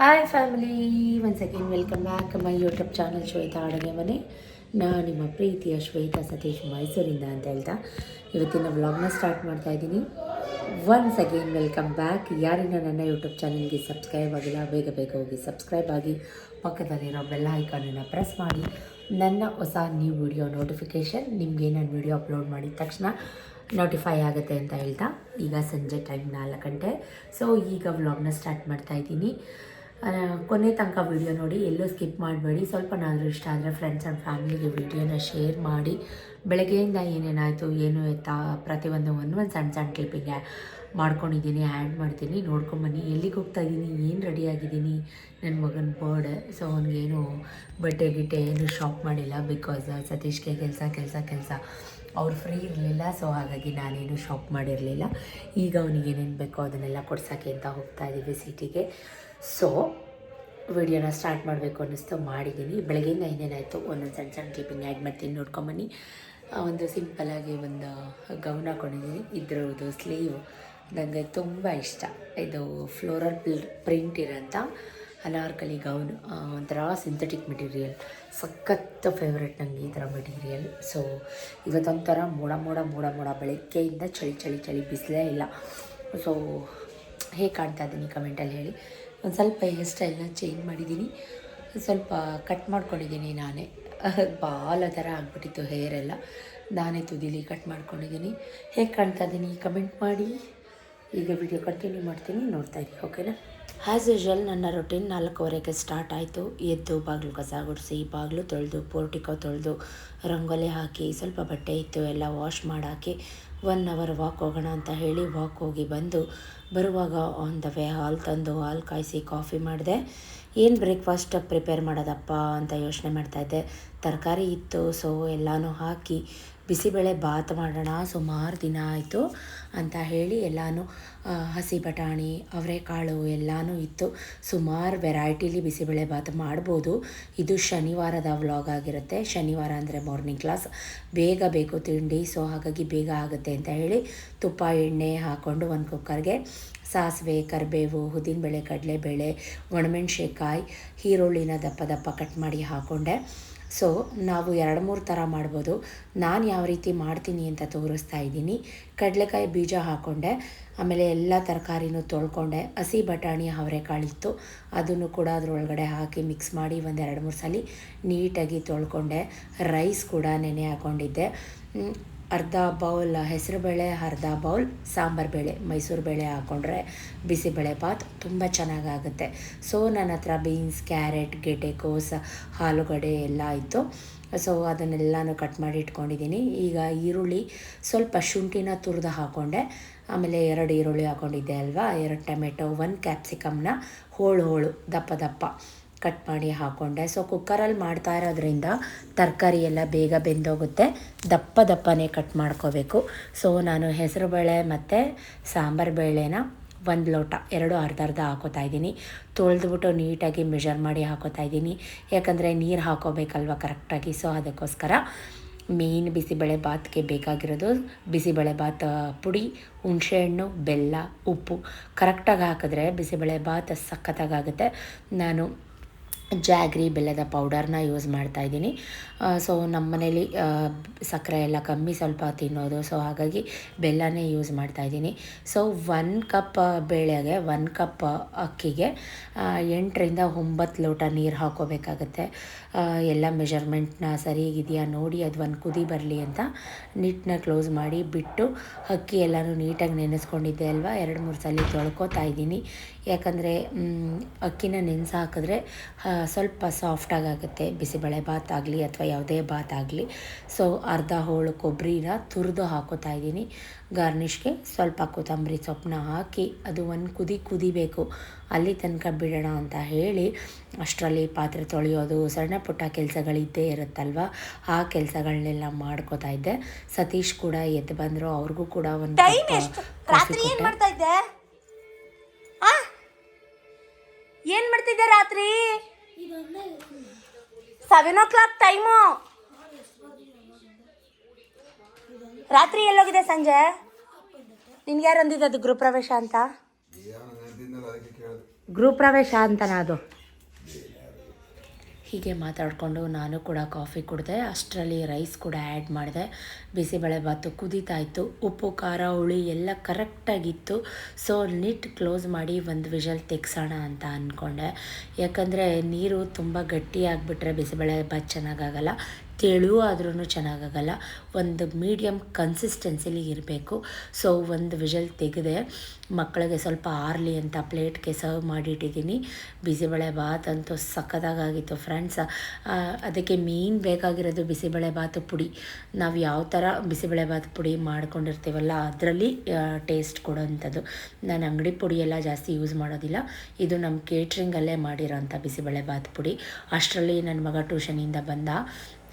Hi family one second welcome back my YouTube channel Shweta ಅಡುಗೆ ಮನೆ ನಾನು ನಿಮ್ಮ ಪ್ರೀತಿಯ ಶ್ವೇತಾ ಸತೀಶ್ ಮೈಸೂರಿಂದ ಅಂತ ಹೇಳ್ತಾ ಇವತ್ತಿನ ವ್ಲಾಗ್ನ ಸ್ಟಾರ್ಟ್ ಮಾಡ್ತಾ ಇದ್ದೀನಿ. ಒನ್ಸ್ ಅಗೇನ್ ವೆಲ್ಕಮ್ ಬ್ಯಾಕ್ ಯಾರಿಂದ ನನ್ನ ಯೂಟ್ಯೂಬ್ ಚಾನಲ್ಗೆ ಸಬ್ಸ್ಕ್ರೈಬ್ ಆಗಿಲ್ಲ, ಬೇಗ ಬೇಗ ಹೋಗಿ ಸಬ್ಸ್ಕ್ರೈಬ್ ಆಗಿ ಪಕ್ಕದಲ್ಲಿರೋ ಬೆಲ್ ಐಕಾನನ್ನು ಪ್ರೆಸ್ ಮಾಡಿ. ನನ್ನ ಹೊಸ ನ್ಯೂ ವಿಡಿಯೋ ನೋಟಿಫಿಕೇಷನ್ ನಿಮಗೆ ನಾನು ವಿಡಿಯೋ ಅಪ್ಲೋಡ್ ಮಾಡಿದ ತಕ್ಷಣ ನೋಟಿಫೈ ಆಗುತ್ತೆ ಅಂತ ಹೇಳ್ತಾ. ಈಗ ಸಂಜೆ ಟೈಮ್ ನಾಲ್ಕು ಗಂಟೆ. ಸೊ ಈಗ ವ್ಲಾಗ್ನ ಸ್ಟಾರ್ಟ್ ಮಾಡ್ತಾ ಇದ್ದೀನಿ. ಕೊನೆ ತನಕ ವಿಡಿಯೋ ನೋಡಿ, ಎಲ್ಲೂ ಸ್ಕಿಪ್ ಮಾಡಬೇಡಿ. ಸ್ವಲ್ಪನಾದರೂ ಇಷ್ಟ ಆದರೆ ಫ್ರೆಂಡ್ಸ್ ಆ್ಯಂಡ್ ಫ್ಯಾಮಿಲಿಗೆ ವಿಡಿಯೋನ ಶೇರ್ ಮಾಡಿ. ಬೆಳಗ್ಗೆಯಿಂದ ಏನೇನಾಯಿತು, ಏನು ಎತ್ತ, ಪ್ರತಿಯೊಂದು ಒಂದು ಒಂದು ಸಣ್ಣ ಸಣ್ಣ ಕ್ಲಿಪ್ಪಿಗೆ ಮಾಡ್ಕೊಂಡಿದ್ದೀನಿ ಆ್ಯಡ್ ಮಾಡ್ತೀನಿ. ನೋಡ್ಕೊಂಬನ್ನಿ. ಎಲ್ಲಿಗೆ ಹೋಗ್ತಾ ಇದ್ದೀನಿ ಏನು ರೆಡಿ ಆಗಿದ್ದೀನಿ ನನ್ನ ಮಗನ ಬರ್ಡ್ ಸೊ ಅವ್ನಿಗೇನು ಬಟ್ಟೆ ಗಿಟ್ಟೆ ಏನು ಶಾಪ್ ಮಾಡಿಲ್ಲ ಬಿಕಾಸ್ ಸತೀಶ್ಗೆ ಕೆಲಸ ಕೆಲಸ ಕೆಲಸ. ಅವ್ರು ಫ್ರೀ ಇರಲಿಲ್ಲ ಸೊ ಹಾಗಾಗಿ ನಾನೇನು ಶಾಪ್ ಮಾಡಿರಲಿಲ್ಲ. ಈಗ ಅವನಿಗೆ ಏನೇನು ಬೇಕೋ ಅದನ್ನೆಲ್ಲ ಕೊಡ್ಸೋಕ್ಕೆ ಅಂತ ಹೋಗ್ತಾ ಇದ್ದೀವಿ ಸಿಟಿಗೆ ಸೊ ವಿಡಿಯೋನ ಸ್ಟಾರ್ಟ್ ಮಾಡಬೇಕು ಅನ್ನಿಸ್ತು. ಮಾಡಿದ್ದೀನಿ ಬೆಳಗ್ಗೆಯಿಂದ ಏನೇನಾಯಿತು ಒಂದೊಂದು ಸಣ್ಣ ಸಣ್ಣ ಕ್ಲಿಪ್ಪಿಂಗ್ ಆ್ಯಡ್ ಮಾಡ್ತೀನಿ ನೋಡ್ಕೊಂಬನ್ನಿ ಒಂದು ಸಿಂಪಲಾಗಿ ಒಂದು ಗೌನ್ ಹಾಕೊಂಡಿದ್ದೀನಿ ಇದ್ರದ್ದು ಸ್ಲೀವ್ ನನಗೆ ತುಂಬ ಇಷ್ಟ. ಇದು ಫ್ಲೋರಲ್ ಪ್ರಿಂಟ್ ಇರೋಂಥ ಅನಾರ್ಕಲಿ ಗೌನ್ ಒಂಥರ ಸಿಂಥೆಟಿಕ್ ಮೆಟೀರಿಯಲ್ ಸಖತ್ ಫೇವ್ರೆಟ್ ನನಗೆ ಈ ಥರ ಮೆಟೀರಿಯಲ್ ಸೊ ಇವತ್ತೊಂಥರ ಮೋಡ ಮೋಡ ಮೋಡ ಮೋಡ ಬೆಳಗ್ಗೆಯಿಂದ ಚಳಿ ಚಳಿ ಚಳಿ, ಬಿಸಿಲೇ ಇಲ್ಲ. ಸೊ ಹೇಗೆ ಕಾಣ್ತಾ ಇದ್ದೀನಿ ಕಮೆಂಟಲ್ಲಿ ಹೇಳಿ. ಒಂದು ಸ್ವಲ್ಪ ಹೇರ್ ಸ್ಟೈಲ್ನ ಚೇಂಜ್ ಮಾಡಿದ್ದೀನಿ. ಸ್ವಲ್ಪ ಕಟ್ ಮಾಡ್ಕೊಂಡಿದ್ದೀನಿ ನಾನೇ. ಬಾಲ ಥರ ಆಗಿಬಿಟ್ಟಿತ್ತು ಹೇರ್ ಎಲ್ಲ. ನಾನೇ ತುದಿಲಿ ಕಟ್ ಮಾಡ್ಕೊಂಡಿದ್ದೀನಿ. ಹೇಗೆ ಕಾಣ್ತಾ ಇದ್ದೀನಿ ಕಮೆಂಟ್ ಮಾಡಿ. ಈಗ ವಿಡಿಯೋ ಕಂಟಿನ್ಯೂ ಮಾಡ್ತೀನಿ, ನೋಡ್ತಾ ಇದ್ದೀನಿ ಓಕೆನಾ ಆ್ಯಸ್ ಯೂಶ್ವಲ್ ನನ್ನ ರೊಟೀನ್ ನಾಲ್ಕೂವರೆಗೆ ಸ್ಟಾರ್ಟ್ ಆಯಿತು. ಎದ್ದು ಬಾಗಿಲು ಕಸ ಗುಡಿಸಿ, ಬಾಗಿಲು ತೊಳೆದು, ಪೋರ್ಟಿಕೋ ತೊಳೆದು, ರಂಗೋಲಿ ಹಾಕಿ, ಸ್ವಲ್ಪ ಬಟ್ಟೆ ಇತ್ತು, ಎಲ್ಲ ವಾಶ್ ಮಾಡಾಕಿ ಒನ್ ಅವರ್ ವಾಕ್ ಹೋಗೋಣ ಅಂತ ಹೇಳಿ ವಾಕ್ ಹೋಗಿ ಬಂದು ಬರುವಾಗ ಆನ್ ದ ವೇ ಹಾಲು ತಂದು ಹಾಲು ಕಾಯಿಸಿ ಕಾಫಿ ಮಾಡಿದೆ. ಏನು ಬ್ರೇಕ್ಫಾಸ್ಟ್ ಪ್ರಿಪೇರ್ ಮಾಡೋದಪ್ಪ ಅಂತ ಯೋಚನೆ ಮಾಡ್ತಾಯಿದ್ದೆ ತರಕಾರಿ ಇತ್ತು ಸೊ ಎಲ್ಲನೂ ಹಾಕಿ ಬಿಸಿಬೇಳೆ ಬಾತ್ ಮಾಡೋಣ, ಸುಮಾರು ದಿನ ಆಯಿತು ಅಂತ ಹೇಳಿ ಎಲ್ಲನೂ ಹಸಿ ಬಟಾಣಿ, ಅವರೆಕಾಳು ಎಲ್ಲನೂ ಇತ್ತು. ಸುಮಾರು ವೆರೈಟಿಲಿ ಬಿಸಿಬೇಳೆ ಬಾತ್ ಮಾಡ್ಬೋದು. ಇದು ಶನಿವಾರದ ವ್ಲಾಗ್ ಆಗಿರುತ್ತೆ. ಶನಿವಾರ ಅಂದರೆ ಮಾರ್ನಿಂಗ್ ಕ್ಲಾಸ್ ಬೇಗ ಬೇಕು ತಿಂಡಿ ಸೊ ಹಾಗಾಗಿ ಬೇಗ ಆಗುತ್ತೆ ಅಂತ ಹೇಳಿ ತುಪ್ಪ, ಎಣ್ಣೆ ಹಾಕ್ಕೊಂಡು ಒಂದು ಕುಕ್ಕರ್ಗೆ ಸಾಸಿವೆ, ಕರಿಬೇವು, ಉದ್ದಿನಬೇಳೆ, ಕಡಲೆಬೇಳೆ, ಒಣಮೆಣ್ಸಿನ್ಕಾಯಿ, ಈರುಳ್ಳಿನ ದಪ್ಪ ದಪ್ಪ ಕಟ್ ಮಾಡಿ ಹಾಕ್ಕೊಂಡೆ ಸೊ ನಾವು ಎರಡು ಮೂರು ಥರ ಮಾಡ್ಬೋದು. ನಾನು ಯಾವ ರೀತಿ ಮಾಡ್ತೀನಿ ಅಂತ ತೋರಿಸ್ತಾ ಇದ್ದೀನಿ. ಕಡಲೆಕಾಯಿ ಬೀಜ ಹಾಕ್ಕೊಂಡೆ ಆಮೇಲೆ ಎಲ್ಲ ತರಕಾರಿನೂ ತೊಳ್ಕೊಂಡೆ. ಹಸಿ ಬಟಾಣಿ ಅವರೆಕಾಳಿತ್ತು. ಅದನ್ನು ಕೂಡ ಅದರೊಳಗಡೆ ಹಾಕಿ ಮಿಕ್ಸ್ ಮಾಡಿ ಒಂದು ಎರಡು ಮೂರು ಸಲ ನೀಟಾಗಿ ತೊಳ್ಕೊಂಡೆ. ರೈಸ್ ಕೂಡ ನೆನೆ ಹಾಕ್ಕೊಂಡಿದ್ದೆ ಅರ್ಧ ಬೌಲ್ ಹೆಸರುಬೇಳೆ ಅರ್ಧ ಬೌಲ್ ಸಾಂಬಾರು ಬೇಳೆ, ಮೈಸೂರು ಬೇಳೆ ಹಾಕ್ಕೊಂಡ್ರೆ ಬಿಸಿಬೇಳೆ ಬಾತ್ ತುಂಬ ಚೆನ್ನಾಗಾಗುತ್ತೆ. ಸೊ ನನ್ನ ಹತ್ರ ಬೀನ್ಸ್ ಕ್ಯಾರೆಟ್ ಗೆಡ್ಡೆಕೋಸ್ ಆಲೂಗಡ್ಡೆ ಎಲ್ಲ ಇತ್ತು. ಸೊ ಅದನ್ನೆಲ್ಲನೂ ಕಟ್ ಮಾಡಿ ಇಟ್ಕೊಂಡಿದ್ದೀನಿ. ಈಗ ಈರುಳ್ಳಿ ಸ್ವಲ್ಪ ಶುಂಠಿನ ತುರಿದು ಹಾಕ್ಕೊಂಡೆ ಆಮೇಲೆ ಎರಡು ಈರುಳ್ಳಿ ಹಾಕ್ಕೊಂಡಿದ್ದೆ ಅಲ್ವಾ? ಎರಡು ಟೊಮೆಟೊ ಒನ್ ಕ್ಯಾಪ್ಸಿಕಮ್ನ ಹೋಳು ಹೋಳು, ದಪ್ಪ ದಪ್ಪ. ಕಟ್ ಮಾಡಿ ಹಾಕ್ಕೊಂಡೆ ಸೊ ಕುಕ್ಕರಲ್ಲಿ ಮಾಡ್ತಾ ಇರೋದ್ರಿಂದ ತರಕಾರಿ ಎಲ್ಲ ಬೇಗ ಬೆಂದೋಗುತ್ತೆ. ದಪ್ಪ ದಪ್ಪನೇ ಕಟ್ ಮಾಡ್ಕೋಬೇಕು. ಸೊ ನಾನು ಹೆಸರುಬೇಳೆ ಮತ್ತು ಸಾಂಬಾರು ಬೇಳೆನ ಒಂದು ಲೋಟ, ಎರಡು ಅರ್ಧ ಅರ್ಧ ಹಾಕೋತಾ ಇದ್ದೀನಿ. ತೊಳೆದ್ಬಿಟ್ಟು ನೀಟಾಗಿ ಮೆಷರ್ ಮಾಡಿ ಹಾಕೋತಾ ಇದ್ದೀನಿ. ಯಾಕಂದರೆ ನೀರು ಹಾಕೋಬೇಕಲ್ವ ಕರೆಕ್ಟಾಗಿ? ಸೊ ಅದಕ್ಕೋಸ್ಕರ ಮೇನ್ ಬಿಸಿಬೇಳೆ ಬಾತ್ಗೆ ಬೇಕಾಗಿರೋದು ಬಿಸಿಬೇಳೆ ಬಾತ್ ಪುಡಿ ಹುಣಸೆಹಣ್ಣು ಬೆಲ್ಲ, ಉಪ್ಪು. ಕರೆಕ್ಟಾಗಿ ಹಾಕಿದ್ರೆ ಬಿಸಿಬೇಳೆ ಬಾತ್ ಸಖತ್ತಾಗುತ್ತೆ ನಾನು ಜಾಗ್ರಿ ಬೆಲ್ಲದ ಪೌಡರ್ನ ಯೂಸ್ ಮಾಡ್ತಾ ಇದ್ದೀನಿ. ಸೊ ನಮ್ಮ ಮನೇಲಿ ಸಕ್ಕರೆ ಎಲ್ಲ ಕಮ್ಮಿ ಸ್ವಲ್ಪ ತಿನ್ನೋದು. ಸೊ ಹಾಗಾಗಿ ಬೆಲ್ಲನೇ ಯೂಸ್ ಮಾಡ್ತಾ ಇದ್ದೀನಿ. ಸೊ ಒನ್ ಕಪ್ ಬೇಳೆಗೆ ಒನ್ ಕಪ್ ಅಕ್ಕಿಗೆ ಎಂಟರಿಂದ ಒಂಬತ್ತು ಲೋಟ ನೀರು ಹಾಕೋಬೇಕಾಗತ್ತೆ. ಎಲ್ಲ ಮೆಷರ್ಮೆಂಟ್ನ ಸರಿಯಾಗಿದೆಯಾ ನೋಡಿ, ಅದು ಒಂದು ಕುದಿ ಬರಲಿ ಅಂತ ನೀಟ್ನ ಕ್ಲೋಸ್ ಮಾಡಿ ಬಿಟ್ಟು ಅಕ್ಕಿ ಎಲ್ಲನೂ ನೀಟಾಗಿ ನೆನೆಸ್ಕೊಂಡಿದ್ದೆ ಅಲ್ವಾ? ಎರಡು ಮೂರು ಸಲ ತೊಳ್ಕೊತಾ ಇದ್ದೀನಿ. ಯಾಕಂದರೆ ಅಕ್ಕಿನ ನೆನೆಸಿ ಹಾಕಿದ್ರೆ ಸ್ವಲ್ಪ ಸಾಫ್ಟಾಗಿ ಆಗುತ್ತೆ. ಬಿಸಿಬೇಳೆ ಬಾತ್ ಆಗಲಿ ಅಥವಾ ಯಾವುದೇ ಬಾತ್ ಆಗಲಿ. ಸೊ ಅರ್ಧ ಹೋಳು ಕೊಬ್ಬರಿನ ತುರಿದು ಹಾಕೋತಾ ಇದ್ದೀನಿ. ಗಾರ್ನಿಷ್ಗೆ ಸ್ವಲ್ಪ ಕೊತ್ತಂಬರಿ ಸೊಪ್ಪನ್ನ ಹಾಕಿ ಅದು ಒಂದು ಕುದಿ ಕುದಿಬೇಕು. ಅಲ್ಲಿ ತನಕ ಬಿಡೋಣ ಅಂತ ಹೇಳಿ ಅಷ್ಟರಲ್ಲಿ ಪಾತ್ರೆ ತೊಳೆಯೋದು ಸಣ್ಣ ಪುಟ್ಟ ಕೆಲಸಗಳಿದ್ದೇ ಇರುತ್ತಲ್ವ? ಆ ಕೆಲಸಗಳನ್ನೆಲ್ಲ ಮಾಡ್ಕೋತಾ ಇದ್ದೆ. ಸತೀಶ್ ಕೂಡ ಎದ್ದು ಬಂದರು ಅವ್ರಿಗೂ ಕೂಡ ಒಂದು ಟೈಮ್ ಎಷ್ಟು? ರಾತ್ರಿ ಏನ್ ಮಾಡ್ತಾ ಇದ್ದೆ? ಆ? ಏನ್ ಮಾಡ್ತಿದ್ದೆ ರಾತ್ರಿ? ಸೆವೆನ್ ಓ ಕ್ಲಾಕ್ ಟೈಮು ರಾತ್ರಿ ಎಲ್ಲೋಗಿದೆ ಸಂಜೆ? ನಿನ್ಗೆ ಯಾರು ಅಂದಿದ್ದು ಅದು ಅಂತ? ನೆನಪಿದ್ನಲ್ಲ ಅದಕ್ಕೆ ಕೇಳಿದೆ. ಗೃಹ ಪ್ರವೇಶ ಅಂತನಾ ಅದು ಹೀಗೆ ಮಾತಾಡಿಕೊಂಡು ನಾನು ಕೂಡ ಕಾಫಿ ಕುಡಿದೆ. ಅಷ್ಟರಲ್ಲಿ ರೈಸ್ ಕೂಡ ಆ್ಯಡ್ ಮಾಡಿದೆ. ಬಿಸಿಬೇಳೆಭಾತು ಕುದೀತಾ ಇತ್ತು. ಉಪ್ಪು, ಖಾರ, ಹುಳಿ ಎಲ್ಲ ಕರೆಕ್ಟಾಗಿತ್ತು ಸೊ ನಿಟ್ ಕ್ಲೋಸ್ ಮಾಡಿ ಒಂದು ವಿಷಲ್ ತೆಗ್ಸೋಣ ಅಂತ ಅಂದ್ಕೊಂಡೆ ಯಾಕಂದರೆ ನೀರು ತುಂಬ ಗಟ್ಟಿಯಾಗಿಬಿಟ್ರೆ ಬಿಸಿಬೇಳೆಭಾತ್ ಚೆನ್ನಾಗಾಗಲ್ಲ. ತೆಳು ಆದ್ರೂ ಚೆನ್ನಾಗಾಗಲ್ಲ. ಒಂದು ಮೀಡಿಯಮ್ ಕನ್ಸಿಸ್ಟೆನ್ಸಿಲಿ ಇರಬೇಕು. ಸೊ ಒಂದು ವಿಜಲ್ ತೆಗೆದೆ, ಮಕ್ಕಳಿಗೆ ಸ್ವಲ್ಪ ಆರಲಿ ಅಂತ ಪ್ಲೇಟ್ಗೆ ಸರ್ವ್ ಮಾಡಿಟ್ಟಿದ್ದೀನಿ. ಬಿಸಿಬೇಳೆ ಭಾತ್ ಅಂತೂ ಸಖತ್ತಾಗಿತ್ತು ಫ್ರೆಂಡ್ಸ್ ಅದಕ್ಕೆ ಮೇನ್ ಬೇಕಾಗಿರೋದು ಬಿಸಿಬೇಳೆ ಭಾತ್ ಪುಡಿ. ನಾವು ಯಾವ ಥರ ಬಿಸಿಬೇಳೆ ಭಾತ್ ಪುಡಿ ಮಾಡ್ಕೊಂಡಿರ್ತೀವಲ್ಲ, ಅದರಲ್ಲಿ ಟೇಸ್ಟ್ ಕೊಡೋವಂಥದ್ದು ನಾನು ಅಂಗಡಿ ಪುಡಿ ಎಲ್ಲ ಜಾಸ್ತಿ ಯೂಸ್ ಮಾಡೋದಿಲ್ಲ. ಇದು ನಮ್ಮ ಕೇಟ್ರಿಂಗಲ್ಲೇ ಮಾಡಿರೋಂಥ ಬಿಸಿಬೇಳೆ ಭಾತ್ ಪುಡಿ. ಅಷ್ಟರಲ್ಲಿ ನನ್ನ ಮಗ ಟ್ಯೂಷನಿಂದ ಬಂದ.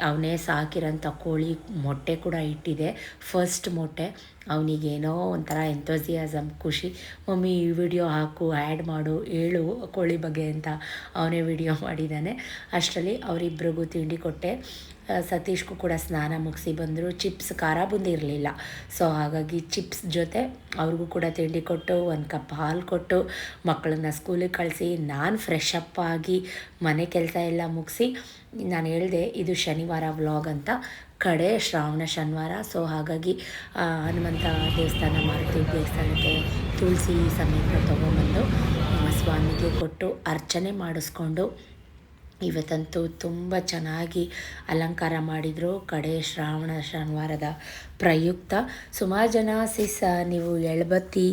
ಅವನೇ ಸಾಕಿರೋಂಥ ಕೋಳಿ ಮೊಟ್ಟೆ ಕೂಡ ಇಟ್ಟಿದೆ. ಫಸ್ಟ್ ಮೊಟ್ಟೆ. ಅವನಿಗೇನೋ ಒಂಥರ ಎಂಥೋಸಿಯಾಸಮ್ ಖುಷಿ. ಮಮ್ಮಿ, ಈ ವಿಡಿಯೋ ಹಾಕು ಆ್ಯಡ್ ಮಾಡು, ಹೇಳು ಕೋಳಿ ಬಗ್ಗೆ ಅಂತ ಅವನೇ ವಿಡಿಯೋ ಮಾಡಿದ್ದಾನೆ ಅಷ್ಟರಲ್ಲಿ ಅವರಿಬ್ಬರಿಗೂ ತಿಂಡಿ ಕೊಟ್ಟೆ. ಸತೀಶ್ಗೂ ಕೂಡ ಸ್ನಾನ ಮುಗಿಸಿ ಬಂದರು. ಚಿಪ್ಸ್ ಖಾರ ಬಂದಿರಲಿಲ್ಲ ಸೊ ಹಾಗಾಗಿ ಚಿಪ್ಸ್ ಜೊತೆ ಅವ್ರಿಗೂ ಕೂಡ ತಿಂಡಿ ಕೊಟ್ಟು, ಒಂದು ಕಪ್ ಹಾಲು ಕೊಟ್ಟು, ಮಕ್ಕಳನ್ನ ಸ್ಕೂಲಿಗೆ ಕಳಿಸಿ, ನಾನು ಫ್ರೆಶ್ ಅಪ್ ಆಗಿ ಮನೆ ಕೆಲಸ ಎಲ್ಲ ಮುಗಿಸಿ ನಾನು ಹೇಳಿದೆ, ಇದು ಶನಿವಾರ ವ್ಲಾಗ್ ಅಂತ. ಕಡೆ ಶ್ರಾವಣ ಶನಿವಾರ, ಸೊ ಹಾಗಾಗಿ ಹನುಮಂತ ದೇವಸ್ಥಾನ ಮಾರುತಿ ದೇವಸ್ಥಾನಕ್ಕೆ ತುಳಸಿ ಸಮೀಪ ತೊಗೊಂಬಂದು ಸ್ವಾಮಿಗೆ ಕೊಟ್ಟು ಅರ್ಚನೆ ಮಾಡಿಸ್ಕೊಂಡು ಇವತ್ತಂತೂ ತುಂಬ ಚೆನ್ನಾಗಿ ಅಲಂಕಾರ ಮಾಡಿದರು ಕಡೆ ಶ್ರಾವಣ ಶನಿವಾರದ ಪ್ರಯುಕ್ತ. ಸುಮಾರು ಜನ ಸಿಸ್ ನೀವು ಎಳ್ಬತ್ತಿ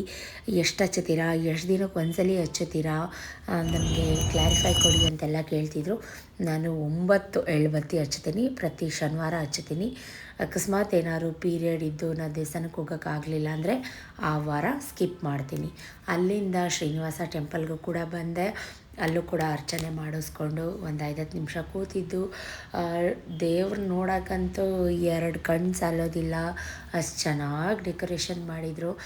ಎಷ್ಟು ಹಚ್ಚುತ್ತೀರಾ ಎಷ್ಟು ದಿನಕ್ಕೆ ಒಂದ್ಸಲಿ ಹಚ್ಚುತ್ತೀರಾ ನಮಗೆ ಕ್ಲಾರಿಫೈ ಕೊಡಿ ಅಂತೆಲ್ಲ ಕೇಳ್ತಿದ್ರು. ನಾನು ಒಂಬತ್ತು ಎಳ್ಬತ್ತಿ ಹಚ್ತೀನಿ ಪ್ರತಿ ಶನಿವಾರ ಹಚ್ತೀನಿ ಅಕಸ್ಮಾತ್ ಏನಾದ್ರು ಪೀರಿಯಡ್ ಇದ್ದು ನಾನು ದೇವಸ್ಥಾನಕ್ಕೆ ಹೋಗೋಕ್ಕಾಗಲಿಲ್ಲ ಅಂದರೆ ಆ ವಾರ ಸ್ಕಿಪ್ ಮಾಡ್ತೀನಿ. ಅಲ್ಲಿಂದ ಶ್ರೀನಿವಾಸ ಟೆಂಪಲ್ಗೂ ಕೂಡ ಬಂದೆ. ಅಲ್ಲೂ ಕೂಡ ಅರ್ಚನೆ ಮಾಡಿಸ್ಕೊಂಡು ಒಂದು ಐದತ್ತು ನಿಮಿಷ ಕೂತಿದ್ದು. ದೇವ್ರನ್ನ ನೋಡೋಕ್ಕಂತೂ ಎರಡು ಕಣ್ಣು ಸಾಲೋದಿಲ್ಲ ಅಷ್ಟು ಚೆನ್ನಾಗಿ ಡೆಕೋರೇಷನ್ ಮಾಡಿದರು.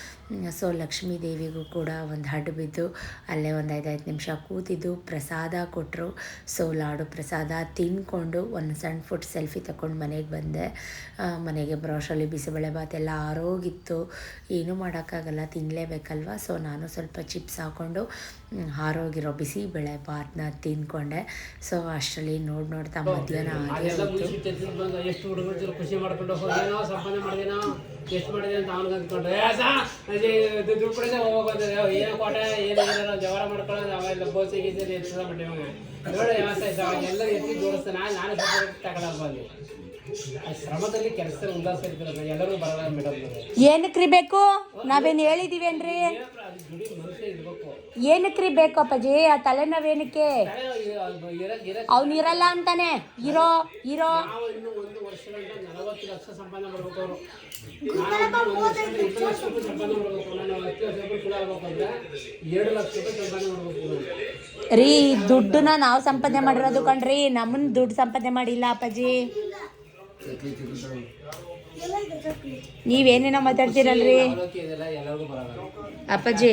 ಸೊ ಲಕ್ಷ್ಮೀ ದೇವಿಗೂ ಕೂಡ ಒಂದು ಹಡ್ಡು ಬಿದ್ದು ಅಲ್ಲೇ ಒಂದು ಐದೈದು ನಿಮಿಷ ಕೂತಿದ್ದು ಪ್ರಸಾದ ಕೊಟ್ಟರು ಸೊ ಲಾಡು ಪ್ರಸಾದ ತಿಂದ್ಕೊಂಡು ಒಂದು ಸಣ್ಣ ಫುಡ್ ಸೆಲ್ಫಿ ತಗೊಂಡು ಮನೆಗೆ ಬಂದೆ. ಮನೆಗೆ ಬ್ರೋಷಲ್ಲಿ ಬಿಸಿಬೇಳೆ ಎಲ್ಲ ಆರೋಗಿತ್ತು. ಏನೂ ಮಾಡೋಕ್ಕಾಗಲ್ಲ ತಿನ್ನಲೇಬೇಕಲ್ವ ಸೊ ನಾನು ಸ್ವಲ್ಪ ಚಿಪ್ಸ್ ಹಾಕ್ಕೊಂಡು ಮ್, ಆರೋಗಿರೋ ಬಿಸಿ ಬೇಳೆ ಭಾತ್ನ ತಿಂದ್ಕೊಂಡೆ ಸೊ ಅಷ್ಟರಲ್ಲಿ ನೋಡಿ ನೋಡ್ತಾ ಮಧ್ಯಾಹ್ನ ಆಗೇ ಹೋಯ್ತು ಎಷ್ಟು ಮಾಡಿದೆ ಅಂತ ಅವ್ನಿಗೆ ಅಂದ್ಕೊಂಡು ದುಡ್ಡು ಪಡಿಸ ಹೋಗೋದು ಏನು ಕೋಟೆ ಏನು ಏನಾರ ಜವಾರ ಮಾಡ್ಕೊಳ್ಳೋದು ಅವೆಲ್ಲ ಬೋಸಿ ಗೀಸಿ ಎತ್ತದ ಮಟ್ಟಿ ಇವಾಗ ನೋಡಿ ವ್ಯವಸ್ಥೆ ಇದ್ದ ಎಲ್ಲ ಎತ್ತಿ ಜೋಡಿಸ್ತಾನೆ. ನಾನು ತಗೊಳ್ಳೋದು ಬಂದು ಆ ಶ್ರಮದಲ್ಲಿ ಕೆಲಸ ಉಲ್ಲಾಸ ಇರ್ತಾರೆ ಎಲ್ಲರೂ ಬರಲ್ಲ ಮೇಡಮ್ ಏನಕ್ರಿ ಬೇಕು? ನಾವೇನು ಹೇಳಿದೀವೇನ್ರಿ? ದುಡಿ ಮನುಷ್ಯ ಇರ್ಬೇಕು. ಏನಕ್ರಿ ಬೇಕು ಅಪ್ಪಾಜಿ? ಆ ತಲೆನೋವು ಏನಕ್ಕೆ ಇರಲ್ಲ ಅಂತಾನೆ. ಇರೋ ಇರೋ. ರೀ, ದುಡ್ಡನ್ನ ನಾವು ಸಂಪಾದನೆ ಮಾಡಿರೋದು ಕಣ್ರಿ. ನಮ್ಮನ್ನ ದುಡ್ಡು ಸಂಪಾದನೆ ಮಾಡಿಲ್ಲ ಅಪ್ಪಾಜಿ. ನೀವೇನೇನೋ ಮಾತಾಡ್ತೀರಲ್ರಿ? ಅಪ್ಪಾಜಿ.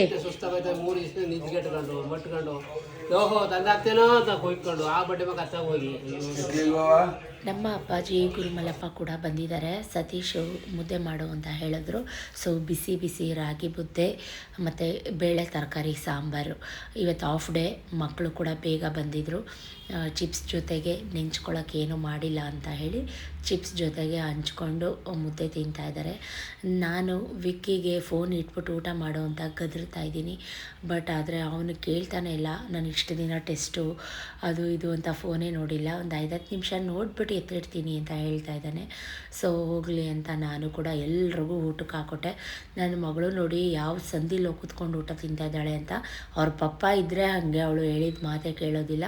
ನಮ್ಮ ಅಪ್ಪಾಜಿ ಗುರುಮಲಪ್ಪ ಕೂಡ ಬಂದಿದ್ದಾರೆ. ಸತೀಶ್ ಮುದ್ದೆ ಮಾಡು ಅಂತ ಹೇಳಿದ್ರು. ಸೊ ಬಿಸಿ ಬಿಸಿ ರಾಗಿ ಮುದ್ದೆ, ಮತ್ತು ಬೇಳೆ ತರಕಾರಿ, ಸಾಂಬಾರು. ಇವತ್ತು ಆಫ್ ಡೇ ಮಕ್ಕಳು ಕೂಡ ಬೇಗ ಬಂದಿದ್ದರು ಚಿಪ್ಸ್ ಜೊತೆಗೆ ನೆಂಚ್ಕೊಳ್ಳೋಕೆ ಏನೂ ಮಾಡಿಲ್ಲ ಅಂತ ಹೇಳಿ ಚಿಪ್ಸ್ ಜೊತೆಗೆ ಹಂಚ್ಕೊಂಡು ಮುದ್ದೆ ತಿಂತಾ ಇದ್ದಾರೆ. ನಾನು ವಿಕ್ಕಿಗೆ ಫೋನ್ ಇಟ್ಬಿಟ್ಟು ಊಟ ಮಾಡೋ ಅಂತ ಗದರ್ತಾ ಇದ್ದೀನಿ. ಬಟ್ ಆದರೆ ಅವನು ಕೇಳ್ತಾನೆ ಇಲ್ಲ. ನಾನು ಇಷ್ಟು ದಿನ ಟೆಸ್ಟು ಅದು ಇದು ಅಂತ ಫೋನೇ ನೋಡಿಲ್ಲ. ಒಂದು ಐದತ್ತು ನಿಮಿಷ ನೋಡ್ಬಿಟ್ಟು ಎತ್ತಿಡ್ತೀನಿ ಅಂತ ಹೇಳ್ತಾ ಇದ್ದಾನೆ. ಸೊ ಹೋಗಲಿ ಅಂತ ನಾನು ಕೂಡ ಎಲ್ರಿಗೂ ಊಟಕ್ಕೆ ಹಾಕೊಟ್ಟೆ. ನನ್ನ ಮಗಳು ನೋಡಿ ಯಾವ ಸಂದಿಲೋ ಕೂತ್ಕೊಂಡು ಊಟ ತಿಂತಾ ಇದ್ದಾಳೆ ಅಂತ. ಅವ್ರ ಪಪ್ಪ ಇದ್ದರೆ ಹಾಗೆ ಅವಳು ಹೇಳಿದ ಮಾತೇ ಕೇಳೋದಿಲ್ಲ.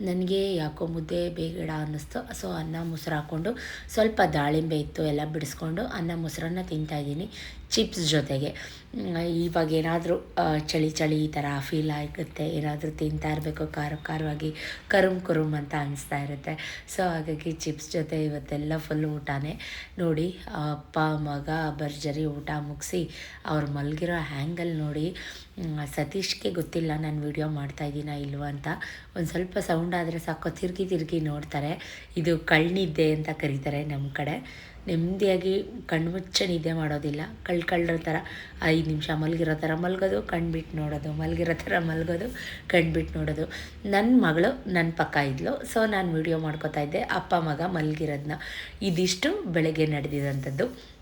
ನನಗೆ ಯಾಕೋ ಮುದ್ದೆ ಬೇಗಡ ಅನ್ನಿಸ್ತು. ಸೊ ಅನ್ನ, ಮೊಸರು ಹಾಕ್ಕೊಂಡು ಸ್ವಲ್ಪ ದಾಳಿಂಬೆ ಇತ್ತು ಎಲ್ಲ ಬಿಡಿಸ್ಕೊಂಡು ಅನ್ನ ಮೊಸರನ್ನ ತಿಂತಾಯಿದ್ದೀನಿ ಚಿಪ್ಸ್ ಜೊತೆಗೆ. ಇವಾಗ ಏನಾದರೂ ಚಳಿ ಚಳಿ ಈ ಥರ ಫೀಲ್ ಆಗುತ್ತೆ, ಏನಾದರೂ ತಿಂತಾ ಇರಬೇಕು, ಖಾರ ಖಾರವಾಗಿ ಕರುಮ್ ಕುರುಮ್ ಅಂತ ಅನಿಸ್ತಾ ಇರುತ್ತೆ. ಸೊ ಹಾಗಾಗಿ ಚಿಪ್ಸ್ ಜೊತೆ ಇವತ್ತೆಲ್ಲ ಫುಲ್ ಊಟನೇ. ನೋಡಿ, ಅಪ್ಪ, ಮಗ, ಭರ್ಜರಿ ಊಟ ಮುಗಿಸಿ ಅವ್ರು ಮಲಗಿರೋ ಹ್ಯಾಂಗಲ್ ನೋಡಿ ಸತೀಶ್ಗೆ ಗೊತ್ತಿಲ್ಲ ನಾನು ವಿಡಿಯೋ ಮಾಡ್ತಾ ಇದ್ದೀನ ಇಲ್ವ ಅಂತ. ಒಂದು ಸ್ವಲ್ಪ ಸೌಂಡ್ ಆದರೆ ಸಾಕು, ತಿರುಗಿ ತಿರುಗಿ ನೋಡ್ತಾರೆ. ಇದು ಕಳ್ಳಿದ್ದೆ ಅಂತ ಕರೀತಾರೆ ನಮ್ಮ ಕಡೆ. ನೆಮ್ಮದಿಯಾಗಿ ಕಣ್ಮುಚ್ಚ ನಿದ್ದೆ ಮಾಡೋದಿಲ್ಲ. ಕಳ್ ಕಳ್ಳರ ಥರ. ಐದು ನಿಮಿಷ ಮಲಗಿರೋ ಥರ ಮಲಗೋದು, ಕಣ್ಬಿಟ್ಟು ನೋಡೋದು, ಮಲಗಿರೋ ಥರ ಮಲಗೋದು, ಕಣ್ಬಿಟ್ಟು ನೋಡೋದು. ನನ್ನ ಮಗಳು ನನ್ನ ಪಕ್ಕ ಇದ್ಲು. ಸೊ ನಾನು ವಿಡಿಯೋ ಮಾಡ್ಕೋತಾ ಇದ್ದೆ. ಅಪ್ಪ ಮಗ ಮಲಗಿರೋದನ್ನ ಇದಿಷ್ಟು ಬೆಳಗ್ಗೆ ನಡೆದಿದಂಥದ್ದು.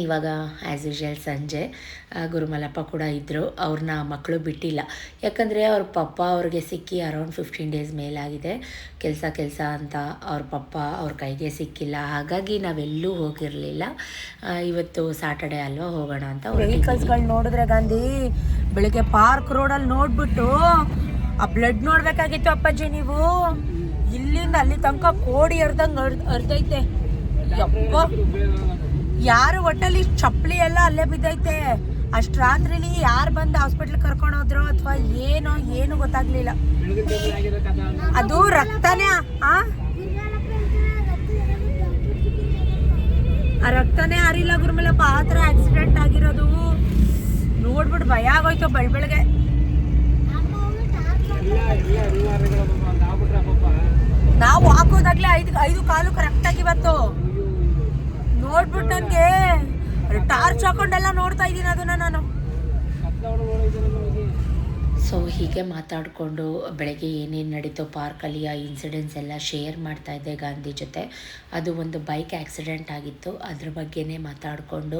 ಇವಾಗ ಆ್ಯಸ್ ಯೂಶ್ವಲ್ ಸಂಜೆ ಗುರುಮಲಪ್ಪ ಕೂಡ ಇದ್ದರು ಅವ್ರನ್ನ ಮಕ್ಕಳು ಬಿಟ್ಟಿಲ್ಲ. ಯಾಕಂದರೆ ಅವ್ರ ಪಪ್ಪ ಅವ್ರಿಗೆ ಸಿಕ್ಕಿ ಅರೌಂಡ್ ಫಿಫ್ಟೀನ್ ಡೇಸ್ ಮೇಲಾಗಿದೆ. ಕೆಲಸ ಕೆಲಸ ಅಂತ ಅವ್ರ ಪಪ್ಪ ಅವ್ರ ಕೈಗೆ ಸಿಕ್ಕಿಲ್ಲ. ಹಾಗಾಗಿ ನಾವೆಲ್ಲೂ ಹೋಗಿರಲಿಲ್ಲ. ಇವತ್ತು ಸಾಟರ್ಡೆ ಅಲ್ವಾ ಹೋಗೋಣ ಅಂತ ವೆಹಿಕಲ್ಸ್ಗಳು ನೋಡಿದ್ರೆ ಗಾಂಧಿ, ಬೆಳಿಗ್ಗೆ ಪಾರ್ಕ್ ರೋಡಲ್ಲಿ ನೋಡ್ಬಿಟ್ಟು, ಆ ಬ್ಲಡ್ ನೋಡಬೇಕಾಗಿತ್ತು ಅಪ್ಪಾಜಿ ನೀವು. ಇಲ್ಲಿಂದ ಅಲ್ಲಿ ತನಕ ಕೋಡಿ ಅರ್ಧಂಗೆ ಅರ್ಧ ಅರ್ಧೈತೆ. ಯಪ್ಪ. ಯಾರು ಒಟ್ಟಲ್ಲಿ ಚಪ್ಪಲಿ ಎಲ್ಲ ಅಲ್ಲೇ ಬಿದ್ದೈತೆ? ಅಷ್ಟ್ ರಾತ್ರಿಲಿ ಯಾರು ಬಂದು ಹಾಸ್ಪಿಟ್ಲ್ ಕರ್ಕೊಂಡು ಹೋದ್ರು ಅಥವಾ ಏನೋ, ಏನು ಗೊತ್ತಾಗ್ಲಿಲ್ಲ. ಅದು ರಕ್ತನೇ, ಆ? ರಕ್ತನೇ ಗುರುಮೇಲಪ್ಪ ಆ ಥರ ಆಕ್ಸಿಡೆಂಟ್ ಆಗಿರೋದು. ನೋಡ್ಬಿಟ್ಟು ಭಯ ಆಗೋಯ್ತು ಬೆಳ್ ಬೆಳಗ್ಗೆ ಎಲ್ಲ ಎಲ್ಲ ಅನಿವಾರ್ಯಗಳು ಪಾಪ ಅಂತ ಆಗ್ಬಿಟ್ರೆ ಪಾಪ ನಾವು ಹಾಕೋದಾಗ್ಲೇ ಐದು ಐದು ಕಾಲು ಕರೆಕ್ಟಾಗಿ ಬಂತು ನೋಡ್ಬಿಟ್ಟು ನನಗೆ. ಟಾರ್ಚ್ ಹಾಕೊಂಡೆಲ್ಲ ನೋಡ್ತಾ ಇದ್ದೀನಿ ಅದನ್ನ ನಾನು ಕತ್ಲ ಹೊಡೆದು ನೋಡಿದ್ರೆ ಹೋಗಿ ಸೊ ಹೀಗೆ ಮಾತಾಡಿಕೊಂಡು ಬೆಳಗ್ಗೆ ಏನೇನು ನಡೀತೋ ಪಾರ್ಕಲ್ಲಿ ಆ ಇನ್ಸಿಡೆಂಟ್ಸ್ ಎಲ್ಲ ಶೇರ್ ಮಾಡ್ತಾ ಇದ್ದೆ ಗಾಂಧಿ ಜೊತೆ. ಅದು ಒಂದು ಬೈಕ್ ಆ್ಯಕ್ಸಿಡೆಂಟ್ ಆಗಿತ್ತು. ಅದ್ರ ಬಗ್ಗೆನೇ ಮಾತಾಡಿಕೊಂಡು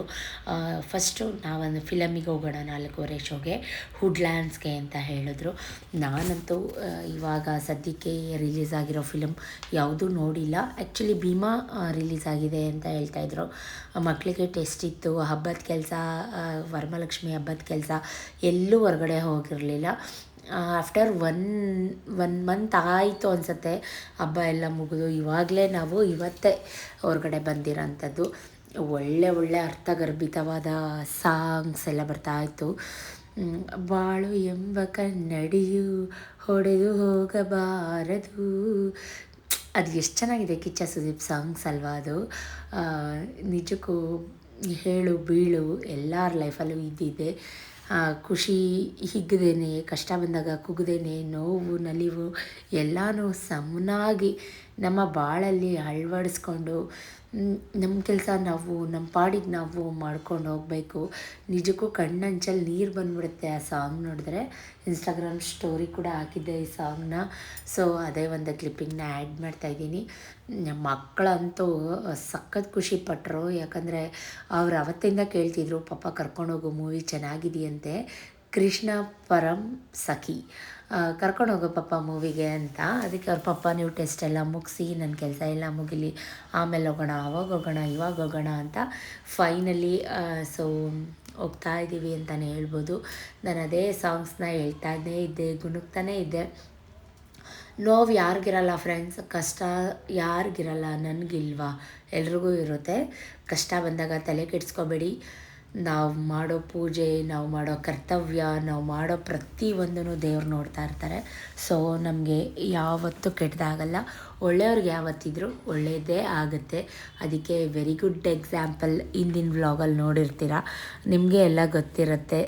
ಫಸ್ಟು ನಾವೊಂದು ಫಿಲಮಿಗೆ ಹೋಗೋಣ ನಾಲ್ಕೂವರೆ ಶೋಗೆ ಹುಡ್ಲ್ಯಾಂಡ್ಸ್ಗೆ ಅಂತ ಹೇಳಿದ್ರು. ನಾನಂತೂ ಇವಾಗ ಸದ್ಯಕ್ಕೆ ರಿಲೀಸ್ ಆಗಿರೋ ಫಿಲಮ್ ಯಾವುದೂ ನೋಡಿಲ್ಲ. ಆ್ಯಕ್ಚುಲಿ ಭೀಮಾ ರಿಲೀಸ್ ಆಗಿದೆ ಅಂತ ಹೇಳ್ತಾಯಿದ್ರು ಮಕ್ಕಳಿಗೆ ಟೆಸ್ಟ್ ಇತ್ತು. ಹಬ್ಬದ ಕೆಲಸ ವರಮಲಕ್ಷ್ಮಿ ಹಬ್ಬದ ಕೆಲಸ ಎಲ್ಲೂ ಹೊರಗಡೆ ಹೋಗಿರಲಿಲ್ಲ. ಆಫ್ಟರ್ ಒನ್ ಒನ್ ಮಂತ್ ಆಯಿತು ಅನಿಸುತ್ತೆ. ಹಬ್ಬ ಎಲ್ಲ ಮುಗಿದು ಇವಾಗಲೇ ನಾವು ಇವತ್ತೇ ಹೊರಗಡೆ ಬಂದಿರೋಂಥದ್ದು. ಒಳ್ಳೆ ಒಳ್ಳೆ ಅರ್ಥಗರ್ಭಿತವಾದ ಸಾಂಗ್ಸ್ ಎಲ್ಲ ಬರ್ತಾ ಇತ್ತು. ಬಾಳು ಎಂಬ ಕನ್ನಡಿಯು ಹೊಡೆದು ಹೋಗಬಾರದು. ಅದು ಎಷ್ಟು ಚೆನ್ನಾಗಿದೆ ಕಿಚ್ಚ ಸುದೀಪ್ ಸಾಂಗ್ಸ್ ಅಲ್ವಾ ಅದು. ನಿಜಕ್ಕೂ ಹೇಳು, ಬೀಳು ಎಲ್ಲರ ಲೈಫಲ್ಲೂ ಇದ್ದಿದೆ ಖುಷಿ ಹಿಗ್ಗದೇನೆ ಕಷ್ಟ ಬಂದಾಗ ಕುಗ್ದೇನೆ ನೋವು ನಲಿವು ಎಲ್ಲನೂ ಸಮನಾಗಿ ನಮ್ಮ ಬಾಳಲ್ಲಿ ಅಳವಡಿಸ್ಕೊಂಡು ನಮ್ಮ ಕೆಲಸ ನಾವು ನಮ್ಮ ಪಾಡಿಗೆ ನಾವು ಮಾಡ್ಕೊಂಡು ಹೋಗಬೇಕು. ನಿಜಕ್ಕೂ ಕಣ್ಣಂಚಲ್ಲಿ ನೀರು ಬಂದ್ಬಿಡುತ್ತೆ ಆ ಸಾಂಗ್ ನೋಡಿದ್ರೆ. ಇನ್ಸ್ಟಾಗ್ರಾಮ್ ಸ್ಟೋರಿ ಕೂಡ ಹಾಕಿದ್ದೆ ಈ ಸಾಂಗ್ನ. ಸೊ ಅದೇ ಒಂದು ಕ್ಲಿಪ್ಪಿಂಗ್ನ ಆ್ಯಡ್ ಮಾಡ್ತಾಯಿದ್ದೀನಿ ನಮ್ಮ ಮಕ್ಕಳಂತೂ ಸಖತ್ ಖುಷಿ ಪಟ್ಟರು ಯಾಕಂದರೆ ಅವ್ರು ಅವತ್ತಿಂದ ಕೇಳ್ತಿದ್ರು ಪಾಪ ಕರ್ಕೊಂಡೋಗು, ಮೂವಿ ಚೆನ್ನಾಗಿದೆಯಂತೆ. ಕೃಷ್ಣ ಪರಂ ಸಖಿ. ಕರ್ಕೊಂಡು ಹೋಗೋ ಪಪ್ಪ ಮೂವಿಗೆ ಅಂತ. ಅದಕ್ಕೆ ಅವ್ರ ಪಪ್ಪ ನೀವು ಟೆಸ್ಟ್ ಎಲ್ಲ ಮುಗಿಸಿ ನನ್ನ ಕೆಲಸ ಎಲ್ಲ ಮುಗಿಲಿ, ಆಮೇಲೆ ಹೋಗೋಣ, ಅವಾಗ ಹೋಗೋಣ, ಇವಾಗ ಹೋಗೋಣ ಅಂತ ಫೈನಲಿ ಸೊ ಹೋಗ್ತಾ ಇದ್ದೀವಿ ಅಂತಲೇ ಹೇಳ್ಬೋದು. ನಾನು ಅದೇ ಸಾಂಗ್ಸ್ನ ಹೇಳ್ತಾನೇ ಇದ್ದೆ ಗುಣಗ್ತಾನೇ ಇದ್ದೆ. ನೋವು ಯಾರಿಗಿರಲ್ಲ ಫ್ರೆಂಡ್ಸ್ ಕಷ್ಟ ಯಾರಿಗಿರಲ್ಲ ನನಗಿಲ್ವಾ? ಎಲ್ರಿಗೂ ಇರುತ್ತೆ. ಕಷ್ಟ ಬಂದಾಗ ತಲೆ ಕೆಡಿಸ್ಕೋಬೇಡಿ. ನಾವು ಮಾಡೋ ಪೂಜೆ, ನಾವು ಮಾಡೋ ಕರ್ತವ್ಯ, ನಾವು ಮಾಡೋ ಪ್ರತಿಯೊಂದನ್ನು ದೇವ್ರು ನೋಡ್ತಾ ಇರ್ತಾರೆ. ಸೊ ನಮಗೆ ಯಾವತ್ತೂ ಕೆಟ್ಟದಾಗಲ್ಲ ಒಳ್ಳೆಯವ್ರಿಗೆ ಯಾವತ್ತಿದ್ರು ಒಳ್ಳೆಯದೇ ಆಗುತ್ತೆ. ಅದಕ್ಕೆ ವೆರಿ ಗುಡ್ ಎಕ್ಸಾಂಪಲ್ ಹಿಂದಿನ ವ್ಲಾಗಲ್ಲಿ ನೋಡಿರ್ತೀರ? ನಿಮಗೆ ಎಲ್ಲ ಗೊತ್ತಿರುತ್ತೆ.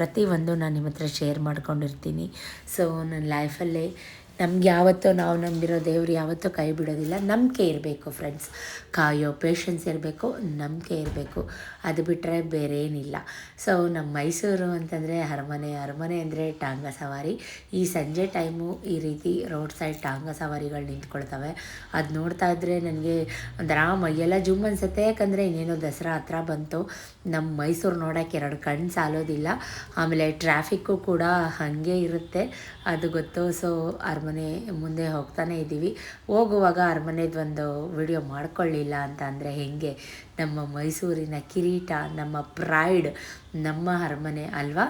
ಪ್ರತಿಯೊಂದು ನಾನು ನಿಮ್ಮ ಹತ್ರ ಶೇರ್ ಮಾಡ್ಕೊಂಡಿರ್ತೀನಿ. ಸೊ ನನ್ನ ಲೈಫಲ್ಲೇ ನಮ್ಗೆ ಯಾವತ್ತೂ ನಾವು ನಂಬಿರೋ ದೇವ್ರು ಯಾವತ್ತೂ ಕೈ ಬಿಡೋದಿಲ್ಲ. ನಂಬಿಕೆ ಇರಬೇಕು ಫ್ರೆಂಡ್ಸ್ ಕಾಯೋ ಪೇಷನ್ಸ್ ಇರಬೇಕು, ನಂಬಿಕೆ ಇರಬೇಕು. ಅದು ಬಿಟ್ಟರೆ ಬೇರೆ ಏನಿಲ್ಲ ಸೊ ನಮ್ಮ ಮೈಸೂರು ಅಂತಂದರೆ ಅರಮನೆ. ಅರಮನೆ ಅಂದರೆ ಟಾಂಗ ಸವಾರಿ. ಈ ಸಂಜೆ ಟೈಮು ಈ ರೀತಿ ರೋಡ್ ಸೈಡ್ ಟಾಂಗ ಸವಾರಿಗಳು ನಿಂತ್ಕೊಳ್ತವೆ. ಅದು ನೋಡ್ತಾ ಇದ್ದರೆ ನನಗೆ ಒಂಥರ ಮೈಯೆಲ್ಲ ಜುಮ್ ಅನ್ಸುತ್ತೆ. ಯಾಕಂದರೆ ಇನ್ನೇನೋ ದಸರಾ ಹತ್ರ ಬಂತು. ನಮ್ಮ ಮೈಸೂರು ನೋಡೋಕ್ಕೆ ಎರಡು ಕಣ್ಣು ಸಾಲೋದಿಲ್ಲ. ಆಮೇಲೆ ಟ್ರಾಫಿಕ್ಕು ಕೂಡ ಹಾಗೆ ಇರುತ್ತೆ. ಅದು ಗೊತ್ತು. ಸೊ ಅರಮನೆ ಮುಂದೆ ಹೋಗ್ತಾನೆ ಇದ್ದೀವಿ ಹೋಗುವಾಗ ಅರಮನೆದು ಒಂದು ವಿಡಿಯೋ ಮಾಡ್ಕೊಳ್ಳಿಲ್ಲ ಅಂತ ಅಂದರೆ ಹೇಗೆ? ನಮ್ಮ ಮೈಸೂರಿನ ಕಿರೀಟ, ನಮ್ಮ ಪ್ರೈಡ್ ನಮ್ಮ ಅರಮನೆ ಅಲ್ವಾ?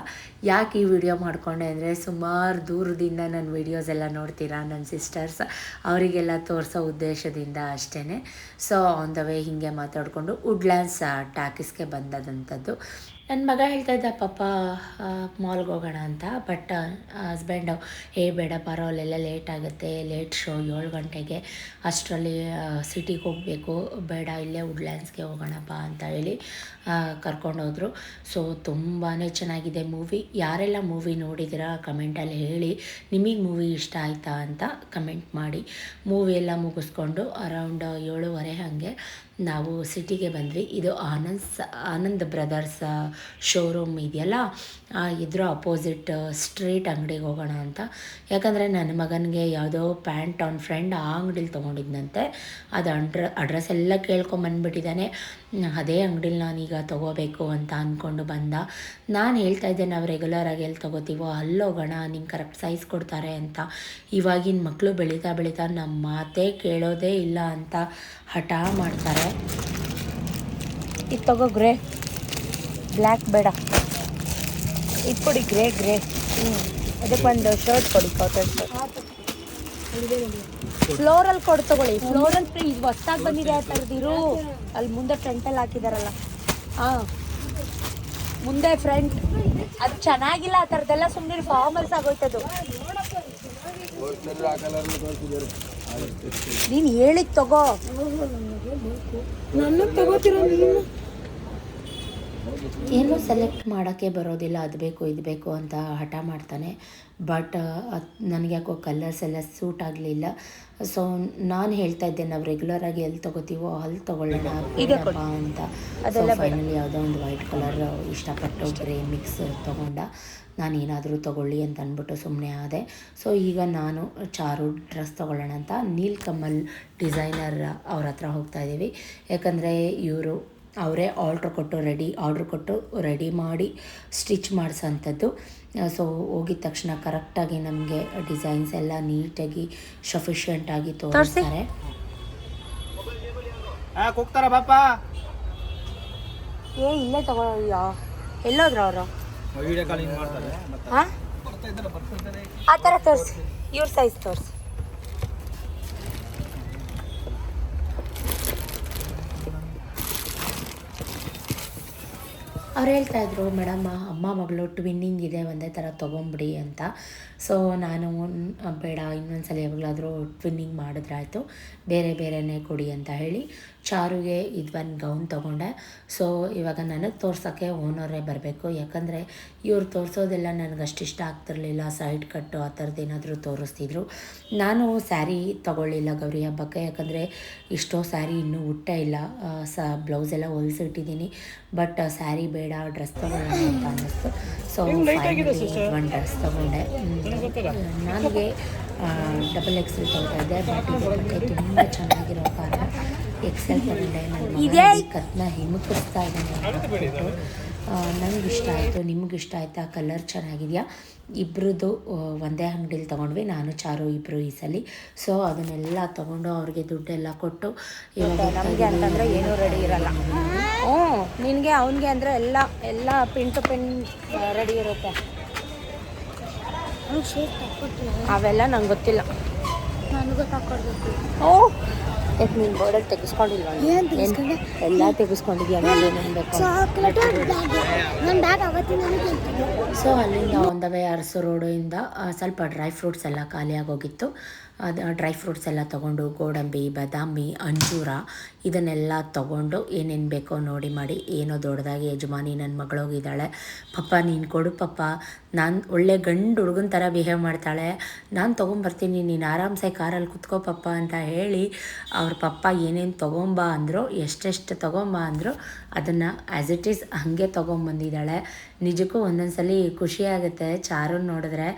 ಯಾಕೆ ಈ ವಿಡಿಯೋ ಮಾಡಿಕೊಂಡೆ ಅಂದರೆ ಸುಮಾರು ದೂರದಿಂದ ನನ್ನ ವಿಡಿಯೋಸ್ ಎಲ್ಲ ನೋಡ್ತೀರಾ ನನ್ನ ಸಿಸ್ಟರ್ಸ್ ಅವರಿಗೆಲ್ಲ ತೋರಿಸೋ ಉದ್ದೇಶದಿಂದ ಅಷ್ಟೇ ಸೊ ಆನ್ ದ ವೇ ಹೀಗೆ ಮಾತಾಡಿಕೊಂಡು ವುಡ್ಲ್ಯಾಂಡ್ಸ್ ಟಾಕೀಸ್ಗೆ ಬಂದದಂಥದ್ದು. ನನ್ನ ಮಗ ಹೇಳ್ತಾ ಇದ್ದ ಪಾಪ ಮಾಲ್ಗೆ ಹೋಗೋಣ ಅಂತ ಬಟ್ ಹಸ್ಬೆಂಡು ಏ, ಬೇಡ ಬರೋ ಅಲ್ಲೆಲ್ಲ ಲೇಟ್ ಆಗುತ್ತೆ ಲೇಟ್ ಶೋ ಏಳು ಗಂಟೆಗೆ, ಅಷ್ಟರಲ್ಲಿ ಸಿಟಿಗೆ ಹೋಗಬೇಕು, ಬೇಡ, ಇಲ್ಲೇ ವುಡ್ಲ್ಯಾಂಡ್ಸ್ಗೆ ಹೋಗೋಣಪ್ಪ ಅಂತ ಹೇಳಿ ಕರ್ಕೊಂಡೋದ್ರು ಸೊ ತುಂಬಾ ಚೆನ್ನಾಗಿದೆ ಮೂವಿ ಯಾರೆಲ್ಲ ಮೂವಿ ನೋಡಿದ್ದೀರಾ ಕಮೆಂಟಲ್ಲಿ ಹೇಳಿ. ನಿಮಗೆ ಮೂವಿ ಇಷ್ಟ ಆಯಿತಾ ಅಂತ ಕಮೆಂಟ್ ಮಾಡಿ. ಮೂವಿ ಎಲ್ಲ ಮುಗಿಸ್ಕೊಂಡು ಅರೌಂಡ್ ಏಳುವರೆ ಹಾಗೆ ನಾವು ಸಿಟಿಗೆ ಬಂದ್ವಿ. ಇದು ಆನಂದ್ ಆನಂದ್ ಬ್ರದರ್ಸ್ ಶೋರೂಮ್ ಇದೆಯಲ್ಲ? ಇದ್ರ ಅಪೋಸಿಟ್ ಸ್ಟ್ರೀಟ್ ಅಂಗಡಿಗೆ ಹೋಗೋಣ ಅಂತ. ಯಾಕಂದರೆ ನನ್ನ ಮಗನಿಗೆ ಯಾವುದೋ ಪ್ಯಾಂಟ್ ಅವ್ನ ಫ್ರೆಂಡ್ ಆ ಅಂಗಡಿಲಿ ತೊಗೊಂಡಿದ್ದಂತೆ ಅದು ಅಡ್ರ ಅಡ್ರೆಸ್ ಎಲ್ಲ ಕೇಳ್ಕೊಂಬಂದ್ಬಿಟ್ಟಿದ್ದಾನೆ ಅದೇ ಅಂಗಡಿಲಿ ನಾನೀಗ ತೊಗೋಬೇಕು ಅಂತ ಅಂದ್ಕೊಂಡು ಬಂದ. ನಾನು ಹೇಳ್ತಾ ಇದ್ದೆ ನಾವು ರೆಗ್ಯುಲರಾಗಿ ಎಲ್ಲಿ ತೊಗೋತೀವೋ ಅಲ್ಲಿ ಹೋಗೋಣ, ನಿಂಗೆ ಕರೆಕ್ಟ್ ಸೈಜ್ ಕೊಡ್ತಾರೆ ಅಂತ. ಇವಾಗಿನ ಮಕ್ಕಳು ಬೆಳೀತಾ ಬೆಳೀತಾ ನಮ್ಮ ಮಾತೇ ಕೇಳೋದೇ ಇಲ್ಲ ಅಂತ ಹಠ ಮಾಡ್ತಾರೆ. ಇದು ತಗೋ ಗ್ರೇ. ಬ್ಲ್ಯಾಕ್ ಬೇಡ. ಇದು ಕೊಡಿ, ಗ್ರೇ ಗ್ರೇ. ಹ್ಞೂ ಅದಕ್ಕೆ ಒಂದು ಶರ್ಟ್ ಕೊಡಿ ಕಾಟನ್ ಶರ್ಟ್ ಫ್ಲೋರಲ್ ಕೊಡ್ ತಗೊಳ್ಳಿ. ಫ್ಲೋರಲ್ ಪ್ರಿಂಟ್ ಹೊಸ್ದಾಗಿ ಬಂದಿದೆ ಆ ಥರದಿರು ಅಲ್ಲಿ ಮುಂದೆ ಫ್ರಂಟಲ್ಲಿ ಹಾಕಿದಾರಲ್ಲ. ಹಾಂ. ಮುಂದೆ ಫ್ರಂಟ್ ಅದು ಚೆನ್ನಾಗಿಲ್ಲ ಆ ಥರದ್ದೆಲ್ಲ ಸುಮ್ಮನೆ ಫಾರ್ಮಲ್ಸ್ ಆಗೋಯ್ತದು. ನೀನು ಹೇಳಿದ್ ತಗೋ. ನನ್ನ ತಗೋತಿರೋ ನೀನು? ಏನೂ ಸೆಲೆಕ್ಟ್ ಮಾಡೋಕ್ಕೆ ಬರೋದಿಲ್ಲ ಅದು ಬೇಕು ಇದು ಬೇಕು ಅಂತ ಹಠ ಮಾಡ್ತಾನೆ. ಬಟ್ ನನಗೆ ಯಾಕೋ ಕಲರ್ಸ್ ಎಲ್ಲ ಸೂಟ್ ಆಗಲಿಲ್ಲ. ಸೊ ನಾನು ಹೇಳ್ತಾ ಇದ್ದೆ ನಾವು ರೆಗ್ಯುಲರಾಗಿ ಎಲ್ಲಿ ತೊಗೋತೀವೋ ಅಲ್ಲಿ ತೊಗೊಳ್ಳೋಣ ಅಂತ. ಅದೆಲ್ಲ ಫೈನಲಿ ಯಾವುದೋ ಒಂದು ವೈಟ್ ಕಲರ್ ಇಷ್ಟಪಟ್ಟು ಗ್ರೇ ಮಿಕ್ಸ್ ತೊಗೊಂಡ ನಾನು ಏನಾದರೂ ತೊಗೊಳ್ಳಿ ಅಂತ ಅಂದ್ಬಿಟ್ಟು ಸುಮ್ಮನೆ ಆದೆ. ಸೊ ಈಗ ನಾನು ಚಾರು ಡ್ರೆಸ್ ತೊಗೊಳ್ಳೋಣ ಅಂತ ನೀಲ್ ಕಮಲ್ ಡಿಸೈನರ್ ಅವ್ರ ಹತ್ರ ಹೋಗ್ತಾ ಇದ್ದೀವಿ. ಯಾಕಂದರೆ ಇವರು ಅವರೇ ಆರ್ಡ್ರ್ ಕೊಟ್ಟು ರೆಡಿ ಆರ್ಡ್ರ್ ಕೊಟ್ಟು ರೆಡಿ ಮಾಡಿ ಸ್ಟಿಚ್ ಮಾಡಿಸೋಂಥದ್ದು. ಸೊ ಹೋಗಿದ ತಕ್ಷಣ ಕರೆಕ್ಟಾಗಿ ನಮಗೆ ಡಿಸೈನ್ಸ್ ಎಲ್ಲ ನೀಟಾಗಿ ಸಫಿಷಿಯೆಂಟಾಗಿ ತೋರಿಸ್ತಾರೆ. ಹೋಗ್ತಾರ ಪಾಪ? ಏ ಇಲ್ಲೇ ಎಲ್ಲೋದ್ರು ಅವರು? ವಿಡಿಯೋ ಕಾಲಿಂಗ್ ಮಾಡ್ತಾರೆ. ಹಾಂ ಆ ಥರ ತೋರಿಸಿ. ಇವ್ರ ಸೈಜ್ ತೋರಿಸಿ. ಅವ್ರು ಹೇಳ್ತಾ ಇದ್ರು, ಮೇಡಮ್ ಅಮ್ಮ ಮಗಳು ಟ್ವಿನ್ನಿಂಗ್ ಇದೆ, ಒಂದೇ ಥರ ತೊಗೊಂಬಿಡಿ ಅಂತ. ಸೊ ನಾನು ಬೇಡ, ಇನ್ನೊಂದ್ಸಲ ಯಾವಾಗಲಾದರೂ ಟ್ವಿನ್ನಿಂಗ್ ಮಾಡಿದ್ರಾಯ್ತು ಬೇರೆ ಬೇರೆನೇ ಕೊಡಿ ಅಂತ ಹೇಳಿ ಚಾರುಗೆ ಇದೊಂದು ಗೌನ್ ತೊಗೊಂಡೆ. ಸೊ ಇವಾಗ ನನಗೆ ತೋರ್ಸೋಕ್ಕೆ ಓನರೇ ಬರಬೇಕು. ಯಾಕಂದರೆ ಇವ್ರು ತೋರಿಸೋದೆಲ್ಲ ನನಗೆ ಅಷ್ಟು ಇಷ್ಟ ಆಗ್ತಿರ್ಲಿಲ್ಲ ಸೈಡ್ ಕಟ್ಟು ಆ ಥರದ್ದು ಏನಾದರೂ ತೋರಿಸ್ತಿದ್ರು. ನಾನು ಸ್ಯಾರಿ ತೊಗೊಳ್ಳಿಲ್ಲ ಗೌರಿ ಹಬ್ಬಕ್ಕೆ. ಯಾಕಂದರೆ ಇಷ್ಟೋ ಸ್ಯಾರಿ ಇನ್ನೂ ಹುಟ್ಟೇ ಇಲ್ಲ. ಸ ಬ್ಲೌಸೆಲ್ಲ ಹೊಲಿಸಿಟ್ಟಿದ್ದೀನಿ ಬಟ್ ಸ್ಯಾರಿ ಬೇಡ ಡ್ರೆಸ್ ತೊಗೊಳ್ಳೋಣ ಅಂತ ಅನ್ನಿಸ್ತು. ಸೊ ಒಂದು ಡ್ರೆಸ್ ತಗೊಂಡೆ. ನನಗೆ ಡಬಲ್ ಎಕ್ಸೆಲ್ ತೊಗೊಳ್ತಾ ಇದ್ದೆ ಬಟ್ ಇದು ಬಟ್ಟೆ ತುಂಬ ಚೆನ್ನಾಗಿರೋ ಕಾರಣ ಎಕ್ಸೆಲ್ ತೊಗೊಂಡೆ ತಗೊಂಡೆ. ನನ್ನ ಕತ್ನ ಹಿಮುಕಿಸ್ತಾ ಇದ್ದಾನೆ ನನಗೆ ಇಷ್ಟ ಆಯಿತು ನಿಮ್ಗೆ ಇಷ್ಟ ಆಯ್ತಾ? ಕಲರ್ ಚೆನ್ನಾಗಿದೆಯಾ? ಇಬ್ಬರದ್ದು ಒಂದೇ ಅಂಗಡಿಲಿ ತೊಗೊಂಡ್ವಿ ನಾನು ಚಾರು ಇಬ್ಬರು ಈ ಸಲ. ಸೊ ಅದನ್ನೆಲ್ಲ ತೊಗೊಂಡು ಅವ್ರಿಗೆ ದುಡ್ಡೆಲ್ಲ ಕೊಟ್ಟು ನಮಗೆ ಅಂತಂದ್ರೆ ಏನೂ ರೆಡಿ ಇರಲ್ಲ. ಹ್ಞೂ ನಿನಗೆ ಅವನಿಗೆ ಅಂದರೆ ಎಲ್ಲ ಎಲ್ಲ ಪಿನ್ ಟು ಪಿನ್ ರೆಡಿ ಇರುತ್ತೆ. ಅವೆಲ್ಲ ನಂಗೆ ಗೊತ್ತಿಲ್ಲ. ಓ ಯಾಕೆ ನೀನು ಬೋರ್ಡಲ್ಲಿ ತೆಗೆಸ್ಕೊಂಡಿಲ್ವ ಏನು ಎಲ್ಲ ತೆಗೆಸ್ಕೊಂಡಿದ್ಯಾ ಸೊ ಅಲ್ಲಿಂದ ಆನ್ ದ ವೇ ಅರಸು ರೋಡಿಂದ ಸ್ವಲ್ಪ ಡ್ರೈ ಫ್ರೂಟ್ಸ್ ಎಲ್ಲ ಖಾಲಿಯಾಗೋಗಿತ್ತು. ಅದು ಡ್ರೈ ಫ್ರೂಟ್ಸ್ ಎಲ್ಲ ತೊಗೊಂಡು ಗೋಡಂಬಿ ಬಾದಾಮಿ ಅಂಜೂರ ಇದನ್ನೆಲ್ಲ ತೊಗೊಂಡು ಏನೇನು ಬೇಕೋ ನೋಡಿ ಮಾಡಿ. ಏನೋ ದೊಡ್ಡದಾಗಿ ಯಜಮಾನಿ ನನ್ನ ಮಗಳೋಗಿದ್ದಾಳೆ. ಪಪ್ಪ ನೀನು ಕೊಡು ಪಪ್ಪ. ನಾನು ಒಳ್ಳೆ ಗಂಡು ಹುಡುಗನ ಥರ ಬಿಹೇವ್ ಮಾಡ್ತಾಳೆ. ನಾನು ತೊಗೊಂಬರ್ತೀನಿ, ನೀನು ಆರಾಮ್ಸೆ ಕಾರಲ್ಲಿ ಕುತ್ಕೋ ಪಪ್ಪ ಅಂತ ಹೇಳಿ ಅವ್ರ ಪಪ್ಪ ಏನೇನು ತೊಗೊಂಬ ಅಂದರು, ಎಷ್ಟೆಷ್ಟು ತೊಗೊಂಬ ಅಂದರು ಅದನ್ನು ಆ್ಯಸ್ ಇಟ್ ಈಸ್ ಹಾಗೆ ತೊಗೊಂಬಂದಿದ್ದಾಳೆ. ನಿಜಕ್ಕೂ ಒಂದೊಂದು ಸಲ ಖುಷಿ ಆಗುತ್ತೆ ಚಾರುನ್ ನೋಡಿದ್ರೆ.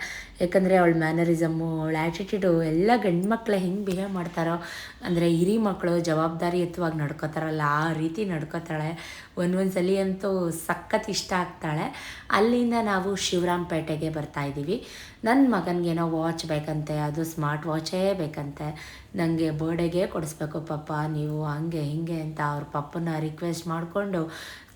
ಯಾಕಂದರೆ ಅವಳ ಮ್ಯಾನರಿಸಮ್ಮು ಅವಳ ಆ್ಯಟಿಟ್ಯೂಡು ಎಲ್ಲ ಗಂಡು ಮಕ್ಕಳು ಹೆಂಗೆ ಬಿಹೇವ್ ಮಾಡ್ತಾರೋ. ಅಂದರೆ ಹಿರಿ ಮಕ್ಕಳು ಜವಾಬ್ದಾರಿಯುತವಾಗಿ ನಡ್ಕೋತಾರಲ್ಲ, ಆ ರೀತಿ ನಡ್ಕೋತಾಳೆ. ಒಂದೊಂದು ಸಲ ಅಂತೂ ಸಖತ್ ಇಷ್ಟ ಆಗ್ತಾಳೆ. ಅಲ್ಲಿಂದ ನಾವು ಶಿವರಾಂಪೇಟೆಗೆ ಬರ್ತಾ ಇದ್ದೀವಿ. ನನ್ನ ಮಗನಿಗೇನೋ ವಾಚ್ ಬೇಕಂತೆ, ಅದು ಸ್ಮಾರ್ಟ್ ವಾಚೇ ಬೇಕಂತೆ. ನನಗೆ ಬರ್ಡೇಗೆ ಕೊಡಿಸ್ಬೇಕು ಪಪ್ಪ ನೀವು ಹಂಗೆ ಹಿಂಗೆ ಅಂತ ಅವ್ರ ಪಪ್ಪನ ರಿಕ್ವೆಸ್ಟ್ ಮಾಡಿಕೊಂಡು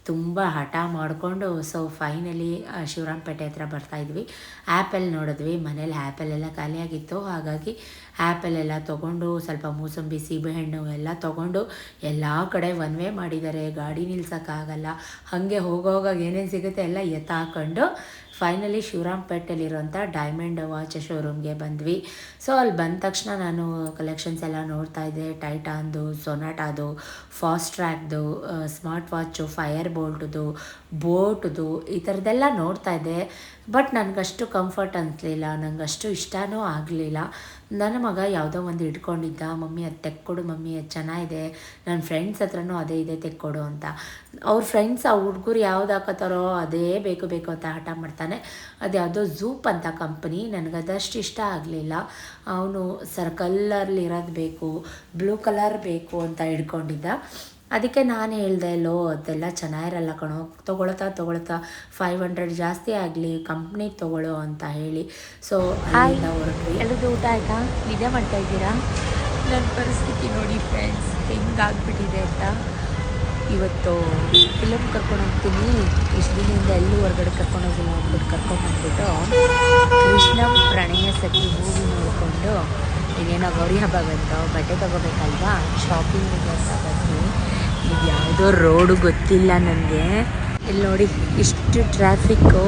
ತುಂಬ ಹಠ ಮಾಡಿಕೊಂಡು ಸೊ ಫೈನಲಿ ಶಿವರಾಂಪೇಟೆ ಹತ್ರ ಬರ್ತಾಯಿದ್ವಿ ಆ್ಯಪಲ್ ನೋಡಿದ್ವಿ, ಮನೇಲಿ ಆ್ಯಪಲ್ ಎಲ್ಲ ಖಾಲಿಯಾಗಿತ್ತು ಹಾಗಾಗಿ ಆ್ಯಪಲ್ ಎಲ್ಲ ತೊಗೊಂಡು, ಸ್ವಲ್ಪ ಮೂಸಂಬಿ, ಸೀಬೆಹಣ್ಣು ಎಲ್ಲ ತೊಗೊಂಡು, ಎಲ್ಲ ಕಡೆ ಒನ್ ವೇ ಮಾಡಿದ್ದಾರೆ. ಗಾಡಿ ನಿಲ್ಸೋಕ್ಕಾಗಲ್ಲ. ಹಾಗೆ ಹೋಗೋವಾಗ ಏನೇನು ಸಿಗುತ್ತೆ ಎಲ್ಲ ಎತ್ತಾಕೊಂಡು ಫೈನಲಿ ಶಿವರಾಮ್ಪೇಟೆಯಲ್ಲಿರುವಂಥ ಡೈಮಂಡ್ ವಾಚ್ ಶೋರೂಮ್ಗೆ ಬಂದ್ವಿ. ಸೊ ಅಲ್ಲಿ ಬಂದ ತಕ್ಷಣ ನಾನು ಕಲೆಕ್ಷನ್ಸ್ ಎಲ್ಲ ನೋಡ್ತಾ ಇದ್ದೆ. ಟೈಟಾನ್ದು ಸೊನಾಟಾದು ಫಾಸ್ಟ್ ಟ್ರ್ಯಾಕ್ದು ಸ್ಮಾರ್ಟ್ ವಾಚು ಫೈರ್ ಬೋಲ್ಟ್ದು ಬೋಟ್ದು ಈ ಥರದ್ದೆಲ್ಲ ನೋಡ್ತಾ ಇದ್ದೆ. ಬಟ್ ನನಗಷ್ಟು ಕಂಫರ್ಟ್ ಅನಿಸ್ಲಿಲ್ಲ ನನಗಷ್ಟು ಇಷ್ಟನೂ ಆಗಲಿಲ್ಲ. ನನ್ನ ಮಗ ಯಾವುದೋ ಒಂದು ಇಟ್ಕೊಂಡಿದ್ದ ಮಮ್ಮಿ ಅದು ತೆಕ್ಕೊಡು ಮಮ್ಮಿ, ಅದು ಚೆನ್ನಾಗಿದೆ. ನನ್ನ ಫ್ರೆಂಡ್ಸ್ ಹತ್ರನೂ ಅದೇ ಇದೆ, ತೆಕ್ಕೊಡು ಅಂತ. ಅವ್ರ ಫ್ರೆಂಡ್ಸ್ ಆ ಹುಡುಗರು ಯಾವ್ದು ಹಾಕೋತಾರೋ ಅದೇ ಬೇಕು ಬೇಕು ಅಂತ ಹಠ ಮಾಡ್ತಾನೆ. ಅದು ಯಾವುದೋ ಝೂಪ್ ಅಂತ ಕಂಪ್ನಿ ನನಗದಷ್ಟು ಇಷ್ಟ ಆಗಲಿಲ್ಲ. ಅವನು ಸರ್ಕಲ್ಲಲ್ಲಿ ಇರೋದು ಬೇಕು, ಬ್ಲೂ ಕಲರ್ ಬೇಕು ಅಂತ ಹಿಡ್ಕೊಂಡಿದ್ದ. ಅದಕ್ಕೆ ನಾನು ಹೇಳ್ದೆ ಲೋ ಅದೆಲ್ಲ ಚೆನ್ನಾಗಿರಲ್ಲ ಕಣೋ ತೊಗೊಳ್ತಾ ತೊಗೊಳ್ತಾ ಫೈವ್ ಹಂಡ್ರೆಡ್ ಜಾಸ್ತಿ ಆಗಲಿ ಕಂಪ್ನಿ ತೊಗೊಳ್ಳೋ ಅಂತ ಹೇಳಿ. ಸೊ ಅಲ್ಲಿಂದ ಹೊರಟ್ವಿ. ಎಲ್ಲದು ಊಟ ಆಯಿತಾ? ನಿದ್ದೆ ಮಾಡ್ತಾ ಇದ್ದೀರಾ? ನನ್ನ ಪರಿಸ್ಥಿತಿ ನೋಡಿ ಫ್ರೆಂಡ್ಸ್ ಹೆಂಗಾಗ್ಬಿಟ್ಟಿದೆ ಅಂತ. ಇವತ್ತು ಫಿಲಮ್ ಕರ್ಕೊಂಡು ಹೋಗ್ತೀನಿ. ಇಷ್ಟು ದಿನದಿಂದ ಎಲ್ಲೂ ಹೊರಗಡೆ ಕರ್ಕೊಂಡು ಹೋಗಿಲ್ಲ ಅಂದ್ಬಿಟ್ಟು ಕರ್ಕೊಂಡು ಬಂದ್ಬಿಟ್ಟು ಕೃಷ್ಣ ಪ್ರಣಯ ಸಖಿ ಮೂವಿ ನೋಡಿಕೊಂಡು ಇನ್ನೇನೋ ಗೌರಿ ಹಬ್ಬ ಬಂತು ಬಟ್ಟೆ ತಗೋಬೇಕಲ್ವಾ? ಶಾಪಿಂಗಿಗೆ ಅಂತ ಬಂದ್ವಿ. ಯಾವುದೋ ರೋಡು ಗೊತ್ತಿಲ್ಲ ನನಗೆ. ಇಲ್ಲಿ ನೋಡಿ, ಇಷ್ಟು ಟ್ರಾಫಿಕ್ಕು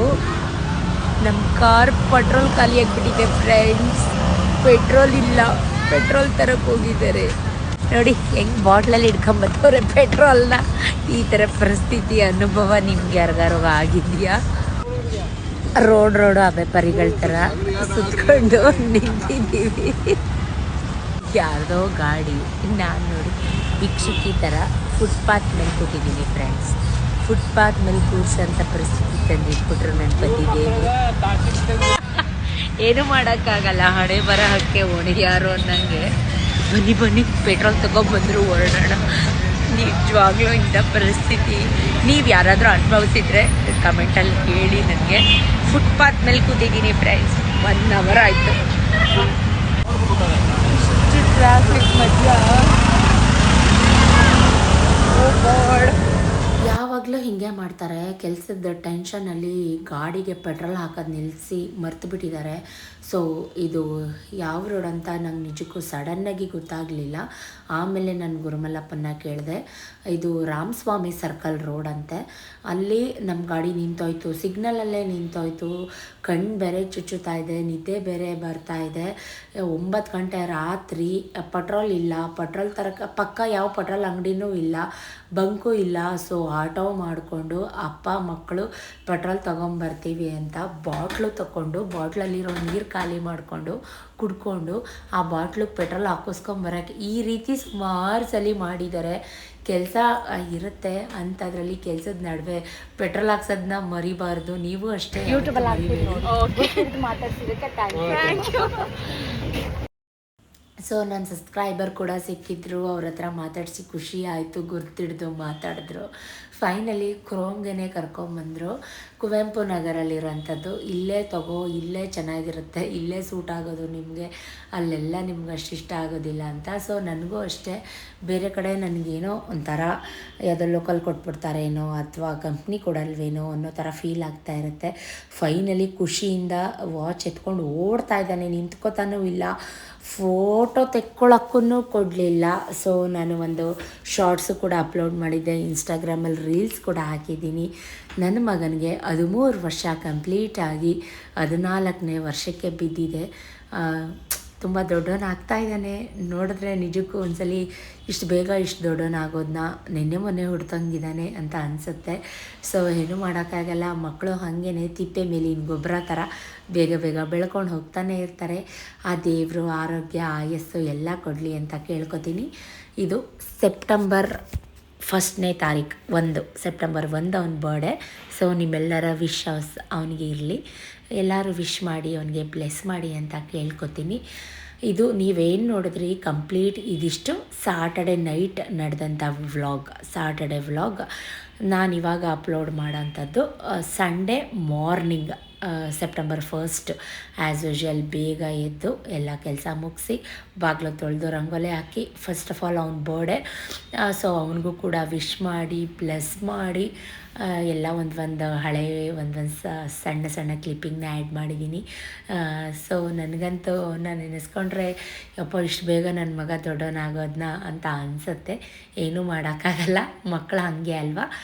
ನಮ್ಮ ಕಾರ್ ಪೆಟ್ರೋಲ್ ಖಾಲಿ ಆಗಿಬಿಟ್ಟಿದೆ ಫ್ರೆಂಡ್ಸ್ ಪೆಟ್ರೋಲ್ ಇಲ್ಲ. ಪೆಟ್ರೋಲ್ ತರಕ್ಕೆ ಹೋಗಿದ್ದಾರೆ. ನೋಡಿ, ಹೆಂಗ್ ಬಾಟ್ಲಲ್ಲಿ ಇಟ್ಕೊಂಬತ್ತವ್ರೆ ಪೆಟ್ರೋಲ್ನ ಈ ಥರ ಪರಿಸ್ಥಿತಿ, ಅನುಭವ ನಿಮ್ಗೆ ಯಾರಿಗಾರು ಆಗಿದೆಯಾ? ರೋಡ್ ರೋಡು ಅಬೆ ಪರಿಗಳ ಥರ ಸುತ್ಕೊಂಡು ನಿಂತಿದ್ದೀವಿ. ಯಾರ್ದೋ ಗಾಡಿ. ನಾನು ನೋಡಿ ಭಿಕ್ಷುಕಿ ಥರ ಫುಟ್ಪಾತ್ ಮೇಲೆ ಕೂತಿದ್ದೀನಿ ಫ್ರೆಂಡ್ಸ್ ಫುಟ್ಪಾತ್ ಮೇಲೆ ಕೂರ್ಸೋಂಥ ಪರಿಸ್ಥಿತಿ ತಂದಿಟ್ಬಿಟ್ರು ನನ್ನ ಪತಿದೇವಿ ಏನು ಮಾಡೋಕ್ಕಾಗಲ್ಲ, ಹಣೆ ಬರಹಕ್ಕೆ ಒಣಗ್ಯಾರು ಅನ್ನಂಗೆ. ಬನ್ನಿ ಬನ್ನಿ ಪೆಟ್ರೋಲ್ ತಗೊಬಂದ್ರು ಹೊರಡೋಣ ನಿಜವಾಗ್ಲೂ ಇಂಥ ಪರಿಸ್ಥಿತಿ. ನೀವು ಯಾರಾದರೂ ಅನುಭವಿಸಿದ್ರೆ ಕಮೆಂಟಲ್ಲಿ ಹೇಳಿ ನನಗೆ. ಫುಟ್ಪಾತ್ ಮೇಲೆ ಕೂತಿದ್ದೀನಿ ಫ್ರೆಂಡ್ಸ್ ಒನ್ ಅವರ್ ಆಯಿತು. ಟ್ರಾಫಿಕ್ ಮಧ್ಯ. ಯಾವಾಗಲೂ ಹಿಂಗೆ ಮಾಡ್ತಾರೆ. ಕೆಲಸದ ಟೆನ್ಷನಲ್ಲಿ ಗಾಡಿಗೆ ಪೆಟ್ರೋಲ್ ಹಾಕೋದು ನಿಲ್ಲಿಸಿ ಮರ್ತು ಬಿಟ್ಟಿದ್ದಾರೆ ಸೊ ಇದು ಯಾವ ರೋಡ್ ಅಂತ ನಂಗೆ ನಿಜಕ್ಕೂ ಸಡನ್ನಾಗಿ ಗೊತ್ತಾಗಲಿಲ್ಲ. ಆಮೇಲೆ ನಾನು ಗುರುಮಲ್ಲಪ್ಪನ ಕೇಳಿದೆ, ಇದು ರಾಮಸ್ವಾಮಿ ಸರ್ಕಲ್ ರೋಡ್ ಅಂತೆ. ಅಲ್ಲಿ ನಮ್ಮ ಗಾಡಿ ನಿಂತೋಯ್ತು. ಸಿಗ್ನಲಲ್ಲೇ ನಿಂತೋಯ್ತು. ಕಣ್ಣು ಬೇರೆ ಚುಚ್ಚುತ್ತಾ ಇದೆ. ನಿದ್ದೆ ಬೇರೆ ಬರ್ತಾ ಇದೆ. ಒಂಬತ್ತು ಗಂಟೆ ರಾತ್ರಿ. ಪೆಟ್ರೋಲ್ ಇಲ್ಲ. ಪೆಟ್ರೋಲ್ ತರಕ, ಪಕ್ಕ ಯಾವ ಪೆಟ್ರೋಲ್ ಅಂಗಡಿನೂ ಇಲ್ಲ. ಬಂಕು ಇಲ್ಲ. ಸೊ ಆಟೋ ಮಾಡಿಕೊಂಡು ಅಪ್ಪ ಮಕ್ಕಳು ಪೆಟ್ರೋಲ್ ತೊಗೊಂಬರ್ತೀವಿ ಅಂತ ಬಾಟ್ಲು ತಗೊಂಡು ಬಾಟ್ಲಲ್ಲಿರೋ ನೀರು ಖಾಲಿ ಮಾಡಿಕೊಂಡು ಕುಡ್ಕೊಂಡು ಆ ಬಾಟ್ಲಿಗೆ ಪೆಟ್ರೋಲ್ ಹಾಕಿಸ್ಕೊಂಬರಕ್ಕೆ ಈ ರೀತಿ ಸುಮಾರು ಸಲ ಮಾಡಿದ್ದಾರೆ. ಕೆಲಸ ಇರುತ್ತೆ ಅಂಥದ್ರಲ್ಲಿ ಕೆಲಸದ ನಡುವೆ ಪೆಟ್ರೋಲ್ ಹಾಕ್ಸೋದನ್ನ ಮರಿಬಾರ್ದು. ನೀವು ಅಷ್ಟೇ ಯೂಟ್ಯೂಬಲ್ಲಿ ಹಾಕ್ತೀನಿ ಮರಿಬೇಡಿ. ನೋಡಿ ಮಾತಾಡ್ಸಿದ್ದಕ್ಕೆ ಥ್ಯಾಂಕ್ ಯು ಸೊ ನನ್ನ ಸಬ್ಸ್ಕ್ರೈಬರ್ ಕೂಡ ಸಿಕ್ಕಿದ್ರು, ಅವ್ರ ಹತ್ರ ಮಾತಾಡಿಸಿ ಖುಷಿ ಆಯಿತು, ಗುರ್ತಿಡ್ದು ಮಾತಾಡಿದ್ರು. ಫೈನಲಿ ಕ್ರೋಮ್ಗೆನೆ ಕರ್ಕೊಂಬಂದರು. ಕುವೆಂಪು ನಗರಲ್ಲಿರೋಂಥದ್ದು ಇಲ್ಲೇ ತಗೋ, ಇಲ್ಲೇ ಚೆನ್ನಾಗಿರುತ್ತೆ, ಇಲ್ಲೇ ಸೂಟ್ ಆಗೋದು ನಿಮಗೆ, ಅಲ್ಲೆಲ್ಲ ನಿಮ್ಗೆ ಅಷ್ಟು ಇಷ್ಟ ಆಗೋದಿಲ್ಲ ಅಂತ. ಸೊ ನನಗೂ ಅಷ್ಟೇ. ಬೇರೆ ಕಡೆ ನನಗೇನೋ ಒಂಥರ ಯಾವುದೋ ಲೋಕಲ್ ಕೊಟ್ಬಿಡ್ತಾರೇನೋ, ಅಥವಾ ಕಂಪ್ನಿ ಕೊಡಲ್ವೇನೋ ಅನ್ನೋ ಥರ ಫೀಲ್ ಆಗ್ತಾ ಇರುತ್ತೆ. ಫೈನಲಿ ಖುಷಿಯಿಂದ ವಾಚ್ ಎತ್ಕೊಂಡು ಓಡ್ತಾ ಇದ್ದಾನೆ, ನಿಂತ್ಕೋತಾನೂ ಇಲ್ಲ. ಫೋಟೋ ತೆಕ್ಕೊಳ್ಳೋಕ್ಕೂ ಕೊಡಲಿಲ್ಲ. ಸೊ ನಾನು ಒಂದು ಶಾರ್ಟ್ಸು ಕೂಡ ಅಪ್ಲೋಡ್ ಮಾಡಿದ್ದೆ. ಇನ್ಸ್ಟಾಗ್ರಾಮಲ್ಲಿ ರೀಲ್ಸ್ ಕೂಡ ಹಾಕಿದ್ದೀನಿ. ನನ್ನ ಮಗನಿಗೆ ಹದಿಮೂರು ವರ್ಷ ಕಂಪ್ಲೀಟಾಗಿ ಹದಿನಾಲ್ಕನೇ ವರ್ಷಕ್ಕೆ ಬಿದ್ದಿದೆ. ತುಂಬ ದೊಡ್ಡವನಾಗ್ತಾ ಇದ್ದಾನೆ. ನೋಡಿದ್ರೆ ನಿಜಕ್ಕೂ ಒಂದ್ಸಲಿ ಇಷ್ಟು ಬೇಗ ಇಷ್ಟು ದೊಡ್ಡವನಾಗೋದನ್ನ ನಿನ್ನೆ ಮೊನ್ನೆ ಹುಡ್ತಂಗಿದ್ದಾನೆ ಅಂತ ಅನಿಸುತ್ತೆ. ಸೊ ಏನೂ ಮಾಡೋಕ್ಕಾಗಲ್ಲ. ಮಕ್ಕಳು ಹಾಗೇನೆ ತಿಪ್ಪೆ ಮೇಲಿನ ಗೊಬ್ಬರ ಥರ ಬೇಗ ಬೇಗ ಬೆಳ್ಕೊಂಡು ಹೋಗ್ತಾನೆ ಇರ್ತಾರೆ. ಆ ದೇವರು, ಆರೋಗ್ಯ, ಆಯಸ್ಸು ಎಲ್ಲ ಕೊಡಲಿ ಅಂತ ಕೇಳ್ಕೊತೀನಿ. ಇದು ಸೆಪ್ಟೆಂಬರ್ ಫಸ್ಟ್ನೇ ತಾರೀಕು ಒಂದು ಸೆಪ್ಟೆಂಬರ್ ಒಂದು ಅವನ ಬರ್ಡೇ ಸೊ ನಿಮ್ಮೆಲ್ಲರ ವಿಶ್ ಅವನಿಗೆ ಇರಲಿ. ಎಲ್ಲರೂ ವಿಶ್ ಮಾಡಿ, ಅವನಿಗೆ ಬ್ಲೆಸ್ ಮಾಡಿ ಅಂತ ಕೇಳ್ಕೊತೀನಿ. ಇದು ನೀವೇನು ನೋಡಿದ್ರಿ, ಕಂಪ್ಲೀಟ್ ಇದಿಷ್ಟು ಸಾಟರ್ಡೆ ನೈಟ್ ನಡೆದಂಥ ವ್ಲಾಗ್ ಸಾಟರ್ಡೆ ವ್ಲಾಗ್ ನಾನು ಇವಾಗ upload ಮಾಡೋಂಥದ್ದು Sunday morning September first as usual ಬೇಗ ಎದ್ದು ಎಲ್ಲ ಕೆಲಸ ಮುಗಿಸಿ, ಬಾಗಿಲು ತೊಳೆದು ರಂಗೋಲಿ ಹಾಕಿ ಫಸ್ಟ್ ಆಫ್ ಆಲ್ ಅವ್ನ ಬರ್ಡೇ ಸೊ ಅವನಿಗೂ ಕೂಡ ವಿಶ್ ಮಾಡಿ ಬ್ಲೆಸ್ ಮಾಡಿ ಎಲ್ಲ ಒಂದು ಒಂದು ಹಳೆ ಒಂದೊಂದು ಸಣ್ಣ ಸಣ್ಣ ಕ್ಲಿಪ್ಪಿಂಗ್ನ ಆ್ಯಡ್ ಮಾಡಿದ್ದೀನಿ ಸೊ ನನಗಂತೂ ನಾನು ನೆನೆಸ್ಕೊಂಡ್ರೆ, ಯಪ್ಪ ಇಷ್ಟು ಬೇಗ ನನ್ನ ಮಗ ದೊಡ್ಡವನಾಗೋದನ್ನ ಅಂತ ಅನಿಸುತ್ತೆ. ಏನೂ ಮಾಡೋಕ್ಕಾಗಲ್ಲ ಮಕ್ಕಳು ಹಾಗೆ ಅಲ್ವಾ?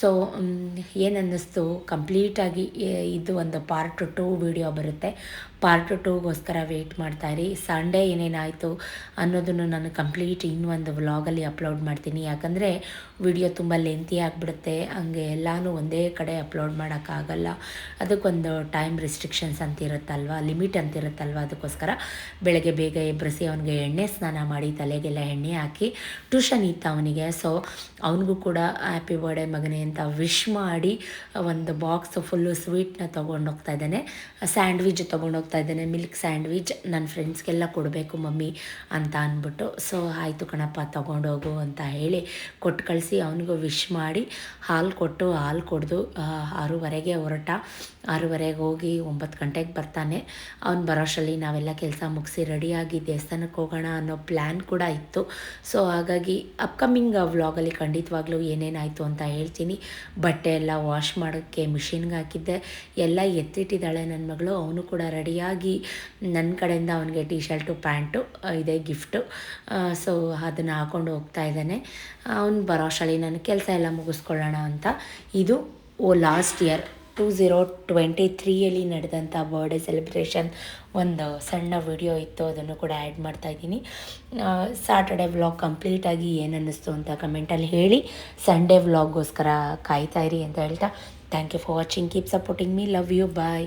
ಸೊ ಏನನ್ನಿಸ್ತು? ಕಂಪ್ಲೀಟಾಗಿ ಇದು ಒಂದು ಪಾರ್ಟ್ ಟು ವಿಡಿಯೋ ಬರುತ್ತೆ. ಪಾರ್ಟ್ ಟೂಗೋಸ್ಕರ ವೆಯ್ಟ್ ಮಾಡ್ತಾಯಿರಿ ಸಂಡೇ ಏನೇನಾಯಿತು ಅನ್ನೋದನ್ನು ನಾನು ಕಂಪ್ಲೀಟ್ ಇನ್ನೊಂದು ವ್ಲಾಗಲ್ಲಿ ಅಪ್ಲೋಡ್ ಮಾಡ್ತೀನಿ. ಯಾಕಂದರೆ ವಿಡಿಯೋ ತುಂಬ ಲೆಂತಿ ಆಗಿಬಿಡುತ್ತೆ. ಹಂಗೆ ಎಲ್ಲನೂ ಒಂದೇ ಕಡೆ ಅಪ್ಲೋಡ್ ಮಾಡೋಕ್ಕಾಗಲ್ಲ. ಅದಕ್ಕೊಂದು ಟೈಮ್ ರಿಸ್ಟ್ರಿಕ್ಷನ್ಸ್ ಅಂತ ಇರುತ್ತಲ್ವ ಲಿಮಿಟ್ ಅಂತ ಇರುತ್ತಲ್ವ ಅದಕ್ಕೋಸ್ಕರ ಬೆಳಗ್ಗೆ ಬೇಗ ಎಬ್ಬರಿಸಿ ಅವನಿಗೆ ಎಣ್ಣೆ ಸ್ನಾನ ಮಾಡಿ ತಲೆಗೆಲ್ಲ ಎಣ್ಣೆ ಹಾಕಿ ಟ್ಯೂಷನ್ ಇತ್ತು ಅವನಿಗೆ. ಸೊ ಅವನಿಗೂ ಕೂಡ ಹ್ಯಾಪಿ ಬರ್ಡೇ ಮಗನೇ ಅಂತ ವಿಶ್ ಮಾಡಿ ಒಂದು ಬಾಕ್ಸ್ ಫುಲ್ಲು ಸ್ವೀಟ್ನ ತೊಗೊಂಡೋಗ್ತಾ ಇದ್ದಾನೆ. ಸ್ಯಾಂಡ್ವಿಚ್ ತೊಗೊಂಡೋಗ್ತಾ ಇದ್ದಾನೆ ಮಿಲ್ಕ್ ಸ್ಯಾಂಡ್ವಿಚ್ ನನ್ನ ಫ್ರೆಂಡ್ಸ್ಗೆಲ್ಲ ಕೊಡಬೇಕು ಮಮ್ಮಿ ಅಂತ ಅಂದ್ಬಿಟ್ಟು ಸೊ ಆಯಿತು ಕಣಪ್ಪ, ತೊಗೊಂಡೋಗು ಅಂತ ಹೇಳಿ ಕೊಟ್ಟು ಕಳಿಸಿ ಅವನಿಗೂ ವಿಶ್ ಮಾಡಿ, ಹಾಲು ಕೊಟ್ಟು ಹಾಲು ಕೊಡ್ದು ಆರೂವರೆಗೆ ಹೊರಟ. ಆರೂವರೆಗೆ ಹೋಗಿ ಒಂಬತ್ತು ಗಂಟೆಗೆ ಬರ್ತಾನೆ. ಅವ್ನು ಬರೋಷ್ಟರಲ್ಲಿ ನಾವೆಲ್ಲ ಕೆಲಸ ಮುಗಿಸಿ ರೆಡಿಯಾಗಿ ದೇವಸ್ಥಾನಕ್ಕೆ ಹೋಗೋಣ ಅನ್ನೋ ಪ್ಲ್ಯಾನ್ ಕೂಡ ಇತ್ತು. ಸೊ ಹಾಗಾಗಿ ಅಪ್ಕಮಿಂಗ್ ವ್ಲಾಗಲ್ಲಿ ಖಂಡಿತವಾಗ್ಲೂ ಏನೇನಾಯಿತು ಅಂತ ಹೇಳ್ತೀನಿ. ಬಟ್ಟೆ ಎಲ್ಲ ವಾಶ್ ಮಾಡೋಕ್ಕೆ ಮಿಷಿನ್ಗೆ ಹಾಕಿದ್ದೆ. ಎಲ್ಲ ಎತ್ತಿಟ್ಟಿದ್ದಾಳೆ ನನ್ನ ಮಗಳು. ಅವನು ಕೂಡ ರೆಡಿಯಾಗಿ ನನ್ನ ಕಡೆಯಿಂದ ಅವನಿಗೆ ಟಿ ಶರ್ಟು ಪ್ಯಾಂಟು ಇದೆ ಗಿಫ್ಟು. ಸೊ ಅದನ್ನು ಹಾಕೊಂಡು ಹೋಗ್ತಾ ಇದ್ದಾನೆ. ಅವ್ನು ಶಾಲೆ ನಾನು ಕೆಲಸ ಎಲ್ಲ ಮುಗಿಸ್ಕೊಳ್ಳೋಣ ಅಂತ. ಇದು ಓ last year. Two zero twenty ತ್ರೀಯಲ್ಲಿ ನಡೆದಂಥ ಬರ್ಡೇ ಸೆಲೆಬ್ರೇಷನ್ ಒಂದು ಸಣ್ಣ ವಿಡಿಯೋ ಇತ್ತು, ಅದನ್ನು ಕೂಡ ಆ್ಯಡ್ ಮಾಡ್ತಾ ಇದ್ದೀನಿ. ಸಾಟರ್ಡೆ ವ್ಲಾಗ್ ಕಂಪ್ಲೀಟಾಗಿ ಅನ್ನಿಸ್ತು ಅಂತ ಕಮೆಂಟಲ್ಲಿ ಹೇಳಿ. ಸಂಡೇ ವ್ಲಾಗ್ಗೋಸ್ಕರ ಕಾಯ್ತಾ ಇರಿ ಅಂತ ಹೇಳ್ತಾ. Thank you for watching keep supporting me love you bye